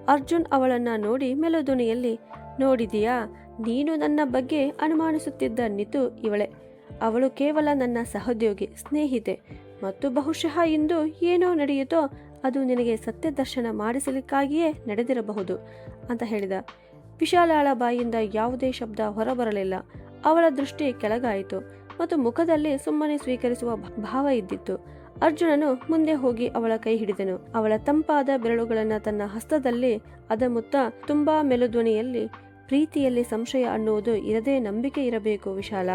ಅರ್ಜುನ್ ಅವಳನ್ನ ನೋಡಿ ಮೆಲುದುನಿಯಲ್ಲಿ, ನೋಡಿದೀಯಾ, ನೀನು ನನ್ನ ಬಗ್ಗೆ ಅನುಮಾನಿಸುತ್ತಿದ್ದ ನಿತು ಇವಳೆ. ಅವಳು ಕೇವಲ ನನ್ನ ಸಹೋದ್ಯೋಗಿ, ಸ್ನೇಹಿತೆ. ಮತ್ತು ಬಹುಶಃ ಇಂದು ಏನೋ ನಡೆಯುತ್ತೋ ಅದು ನಿನಗೆ ಸತ್ಯ ದರ್ಶನ ಮಾಡಿಸಲಿಕ್ಕಾಗಿಯೇ ನಡೆದಿರಬಹುದು, ಅಂತ ಹೇಳಿದ. ವಿಶಾಲಾಳ ಬಾಯಿಂದ ಯಾವುದೇ ಶಬ್ದ ಹೊರಬರಲಿಲ್ಲ. ಅವಳ ದೃಷ್ಟಿ ಕೆಳಗಾಯಿತು ಮತ್ತು ಮುಖದಲ್ಲಿ ಸುಮ್ಮನೆ ಸ್ವೀಕರಿಸುವ ಭಾವ ಇದ್ದಿತ್ತು. ಅರ್ಜುನನು ಮುಂದೆ ಹೋಗಿ ಅವಳ ಕೈ ಹಿಡಿದನು. ಅವಳ ತಂಪಾದ ಬೆರಳುಗಳನ್ನ ತನ್ನ ಹಸ್ತದಲ್ಲಿ ಅದಮುತ್ತ ತುಂಬಾ ಮೆಲುಧ್ವನಿಯಲ್ಲಿ, ಪ್ರೀತಿಯಲ್ಲಿ ಸಂಶಯ ಅನ್ನುವುದು ಇರದೇ ನಂಬಿಕೆ ಇರಬೇಕು ವಿಶಾಲ.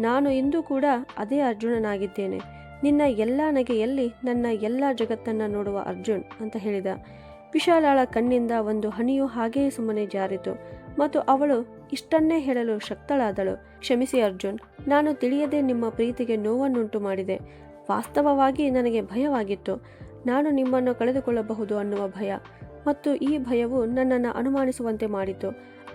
ನಾನು ಇಂದು ಕೂಡ ಅದೇ ಅರ್ಜುನನಾಗಿದ್ದೇನೆ. ನಿನ್ನ ಎಲ್ಲ ನಗೆಯಲ್ಲಿ ನನ್ನ ಎಲ್ಲ ಜಗತ್ತನ್ನ ನೋಡುವ ಅರ್ಜುನ್ ಅಂತ ಹೇಳಿದ. ವಿಶಾಲಾಳ ಕಣ್ಣಿಂದ ಒಂದು ಹನಿಯು ಹಾಗೆಯೇ ಸುಮ್ಮನೆ ಜಾರಿತು ಮತ್ತು ಅವಳು ಇಷ್ಟನ್ನೇ ಹೇಳಲು ಶಕ್ತಳಾದಳು. ಕ್ಷಮಿಸಿ ಅರ್ಜುನ್, ನಾನು ತಿಳಿಯದೆ ನಿಮ್ಮ ಪ್ರೀತಿಗೆ ನೋವನ್ನುಂಟು ಮಾಡಿದೆ. ವಾಸ್ತವವಾಗಿ ನನಗೆ ಭಯವಾಗಿತ್ತು. ನಾನು ನಿಮ್ಮನ್ನು ಕಳೆದುಕೊಳ್ಳಬಹುದು ಅನ್ನುವ ಭಯ ಮತ್ತು ಈ ಭಯವು ನನ್ನನ್ನು ಅನುಮಾನಿಸುವಂತೆ ಮಾಡಿತು.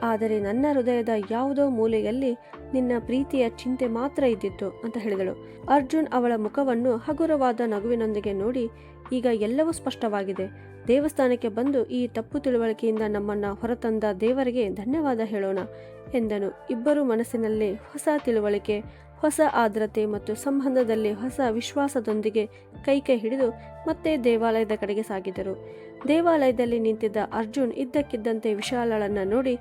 ಆದರೆ ನನ್ನ ಹೃದಯದ ಯಾವುದೋ ಮೂಲೆಯಲ್ಲಿ ನಿನ್ನ ಪ್ರೀತಿಯ ಚಿಂತೆ ಮಾತ್ರ ಇದ್ದಿತ್ತು ಅಂತ ಹೇಳಿದಳು. ಅರ್ಜುನ್ ಅವಳ ಮುಖವನ್ನು ಹಗುರವಾದ ನಗುವಿನೊಂದಿಗೆ ನೋಡಿ, ಈಗ ಎಲ್ಲವೂ ಸ್ಪಷ್ಟವಾಗಿದೆ. ದೇವಸ್ಥಾನಕ್ಕೆ ಬಂದು ಈ ತಪ್ಪು ತಿಳುವಳಿಕೆಯಿಂದ ನಮ್ಮನ್ನು ಹೊರತಂದ ದೇವರಿಗೆ ಧನ್ಯವಾದ ಹೇಳೋಣ ಎಂದನು. ಇಬ್ಬರು ಮನಸ್ಸಿನಲ್ಲಿ ಹೊಸ ತಿಳುವಳಿಕೆ, ಹೊಸ ಆದ್ರತೆ ಮತ್ತು ಸಂಬಂಧದಲ್ಲಿ ಹೊಸ ವಿಶ್ವಾಸದೊಂದಿಗೆ ಕೈ ಕೈ ಹಿಡಿದು ಮತ್ತೆ ದೇವಾಲಯದ ಕಡೆಗೆ ಸಾಗಿದರು. ದೇವಾಲಯದಲ್ಲಿ ನಿಂತಿದ್ದ ಅರ್ಜುನ್ ಇದ್ದಕ್ಕಿದ್ದಂತೆ ವಿಶಾಲಳನ್ನು ನೋಡಿ,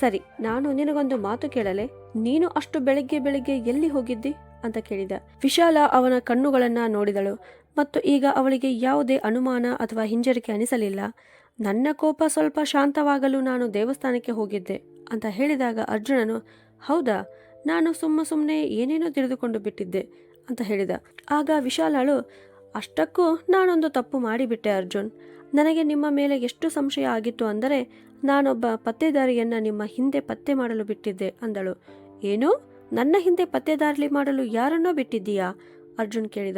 ಸರಿ, ನಾನು ನಿನಗೊಂದು ಮಾತು ಕೇಳಲೆ. ನೀನು ಅಷ್ಟು ಬೆಳಿಗ್ಗೆ ಬೆಳಿಗ್ಗೆ ಎಲ್ಲಿ ಹೋಗಿದ್ದಿ? ಅಂತ ಕೇಳಿದ. ವಿಶಾಲ ಅವನ ಕಣ್ಣುಗಳನ್ನ ನೋಡಿದಳು. ಮತ್ತು ಈಗ ಅವಳಿಗೆ ಯಾವುದೇ ಅನುಮಾನ ಅಥವಾ ಹಿಂಜರಿಕೆ ಅನಿಸಲಿಲ್ಲ. ನನ್ನ ಕೋಪ ಸ್ವಲ್ಪ ಶಾಂತವಾಗಲು ನಾನು ದೇವಸ್ಥಾನಕ್ಕೆ ಹೋಗಿದ್ದೆ ಅಂತ ಹೇಳಿದಾಗ ಅರ್ಜುನನು, ಹೌದಾ, ನಾನು ಸುಮ್ಮ ಸುಮ್ಮನೆ ಏನೇನೋ ತಿಳಿದುಕೊಂಡು ಬಿಟ್ಟಿದ್ದೆ ಅಂತ ಹೇಳಿದ. ಆಗ ವಿಶಾಲಳು ಅಷ್ಟಕ್ಕೂ ನಾನೊಂದು ತಪ್ಪು ಮಾಡಿಬಿಟ್ಟೆ ಅರ್ಜುನ್. ನನಗೆ ನಿಮ್ಮ ಮೇಲೆ ಎಷ್ಟು ಸಂಶಯ ಆಗಿತ್ತು ಅಂದರೆ, ನಾನೊಬ್ಬ ಪತ್ತೆದಾರಿಯನ್ನ ನಿಮ್ಮ ಹಿಂದೆ ಪತ್ತೆ ಮಾಡಲು ಬಿಟ್ಟಿದ್ದೆ ಅಂದಳು. ಏನು? ನನ್ನ ಹಿಂದೆ ಪತ್ತೆದಾರಲಿ ಮಾಡಲು ಯಾರನ್ನೋ ಬಿಟ್ಟಿದ್ದೀಯಾ? ಅರ್ಜುನ್ ಕೇಳಿದ.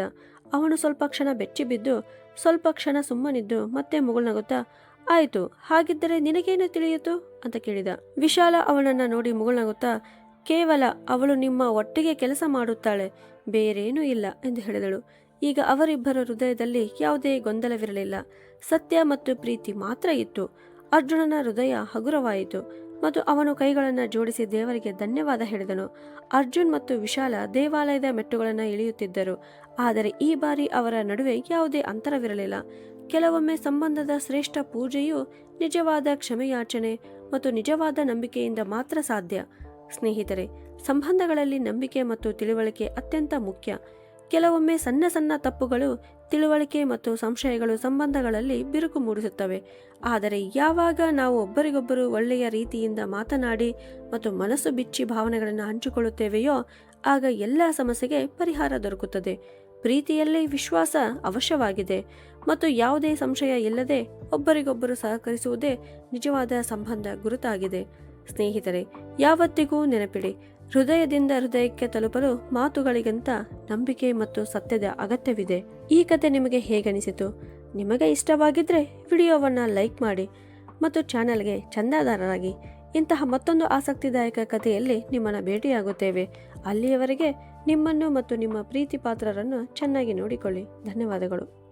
ಅವನು ಸ್ವಲ್ಪ ಕ್ಷಣ ಬೆಚ್ಚಿ ಬಿದ್ದು, ಸ್ವಲ್ಪ ಕ್ಷಣ ಸುಮ್ಮನಿದ್ದು ಮತ್ತೆ ಮುಗುಳ್ನಗುತ್ತಾ ಆಯಿತು, ಹಾಗಿದ್ದರೆ ನಿನಗೇನು ತಿಳಿಯಿತು? ಅಂತ ಕೇಳಿದ. ವಿಶಾಲ ಅವನನ್ನು ನೋಡಿ ಮುಗುಳ್ನಗುತ್ತಾ ಕೇವಲ ಅವಳು ನಿಮ್ಮ ಒಟ್ಟಿಗೆ ಕೆಲಸ ಮಾಡುತ್ತಾಳೆ, ಬೇರೇನೂ ಇಲ್ಲ, ಎಂದು ಹೇಳಿದಳು. ಈಗ ಅವರಿಬ್ಬರ ಹೃದಯದಲ್ಲಿ ಯಾವುದೇ ಗೊಂದಲವಿರಲಿಲ್ಲ. ಸತ್ಯ ಮತ್ತು ಪ್ರೀತಿ ಮಾತ್ರ ಇತ್ತು. ಅರ್ಜುನನ ಹೃದಯ ಹಗುರವಾಯಿತು. ಮತ್ತು ಅವನು ಕೈಗಳನ್ನು ಜೋಡಿಸಿ ದೇವರಿಗೆ ಧನ್ಯವಾದ ಹೇಳಿದನು. ಅರ್ಜುನ್ ಮತ್ತು ವಿಶಾಲ ದೇವಾಲಯದ ಮೆಟ್ಟುಗಳನ್ನು ಇಳಿಯುತ್ತಿದ್ದರು ಆದರೆ ಈ ಬಾರಿ ಅವರ ನಡುವೆ ಯಾವುದೇ ಅಂತರವಿರಲಿಲ್ಲ. ಕೆಲವೊಮ್ಮೆ ಸಂಬಂಧದ ಶ್ರೇಷ್ಠ ಪೂಜೆಯು ನಿಜವಾದ ಕ್ಷಮೆಯಾಚನೆ ಮತ್ತು ನಿಜವಾದ ನಂಬಿಕೆಯಿಂದ ಮಾತ್ರ ಸಾಧ್ಯ. ಸ್ನೇಹಿತರೆ, ಸಂಬಂಧಗಳಲ್ಲಿ ನಂಬಿಕೆ ಮತ್ತು ತಿಳುವಳಿಕೆ ಅತ್ಯಂತ ಮುಖ್ಯ. ಕೆಲವೊಮ್ಮೆ ಸಣ್ಣ ಸಣ್ಣ ತಪ್ಪುಗಳು, ತಿಳುವಳಿಕೆ ಮತ್ತು ಸಂಶಯಗಳು ಸಂಬಂಧಗಳಲ್ಲಿ ಬಿರುಕು ಮೂಡಿಸುತ್ತವೆ. ಆದರೆ ಯಾವಾಗ ನಾವು ಒಬ್ಬರಿಗೊಬ್ಬರು ಒಳ್ಳೆಯ ರೀತಿಯಿಂದ ಮಾತನಾಡಿ ಮತ್ತು ಮನಸ್ಸು ಬಿಚ್ಚಿ ಭಾವನೆಗಳನ್ನು ಹಂಚಿಕೊಳ್ಳುತ್ತೇವೆಯೋ, ಆಗ ಎಲ್ಲ ಸಮಸ್ಯೆಗೆ ಪರಿಹಾರ ದೊರಕುತ್ತದೆ. ಪ್ರೀತಿಯಲ್ಲಿ ವಿಶ್ವಾಸ ಅವಶ್ಯವಾಗಿದೆ ಮತ್ತು ಯಾವುದೇ ಸಂಶಯ ಇಲ್ಲದೆ ಒಬ್ಬರಿಗೊಬ್ಬರು ಸಹಕರಿಸುವುದೇ ನಿಜವಾದ ಸಂಬಂಧ ಗುರುತಾಗಿದೆ. ಸ್ನೇಹಿತರೆ, ಯಾವತ್ತಿಗೂ ನೆನಪಿಡಿ ಹೃದಯದಿಂದ ಹೃದಯಕ್ಕೆ ತಲುಪಲು ಮಾತುಗಳಿಗಿಂತ ನಂಬಿಕೆ ಮತ್ತು ಸತ್ಯದ ಅಗತ್ಯವಿದೆ. ಈ ಕತೆ ನಿಮಗೆ ಹೇಗನಿಸಿತು? ನಿಮಗೆ ಇಷ್ಟವಾಗಿದ್ರೆ ವಿಡಿಯೋವನ್ನು ಲೈಕ್ ಮಾಡಿ ಮತ್ತು ಚಾನೆಲ್ಗೆ ಚಂದಾದಾರರಾಗಿ. ಇಂತಹ ಮತ್ತೊಂದು ಆಸಕ್ತಿದಾಯಕ ಕಥೆಯಲ್ಲಿ ನಿಮ್ಮನ್ನು ಭೇಟಿಯಾಗುತ್ತೇವೆ. ಅಲ್ಲಿಯವರೆಗೆ ನಿಮ್ಮನ್ನು ಮತ್ತು ನಿಮ್ಮ ಪ್ರೀತಿ ಪಾತ್ರರನ್ನು ಚೆನ್ನಾಗಿ ನೋಡಿಕೊಳ್ಳಿ. ಧನ್ಯವಾದಗಳು.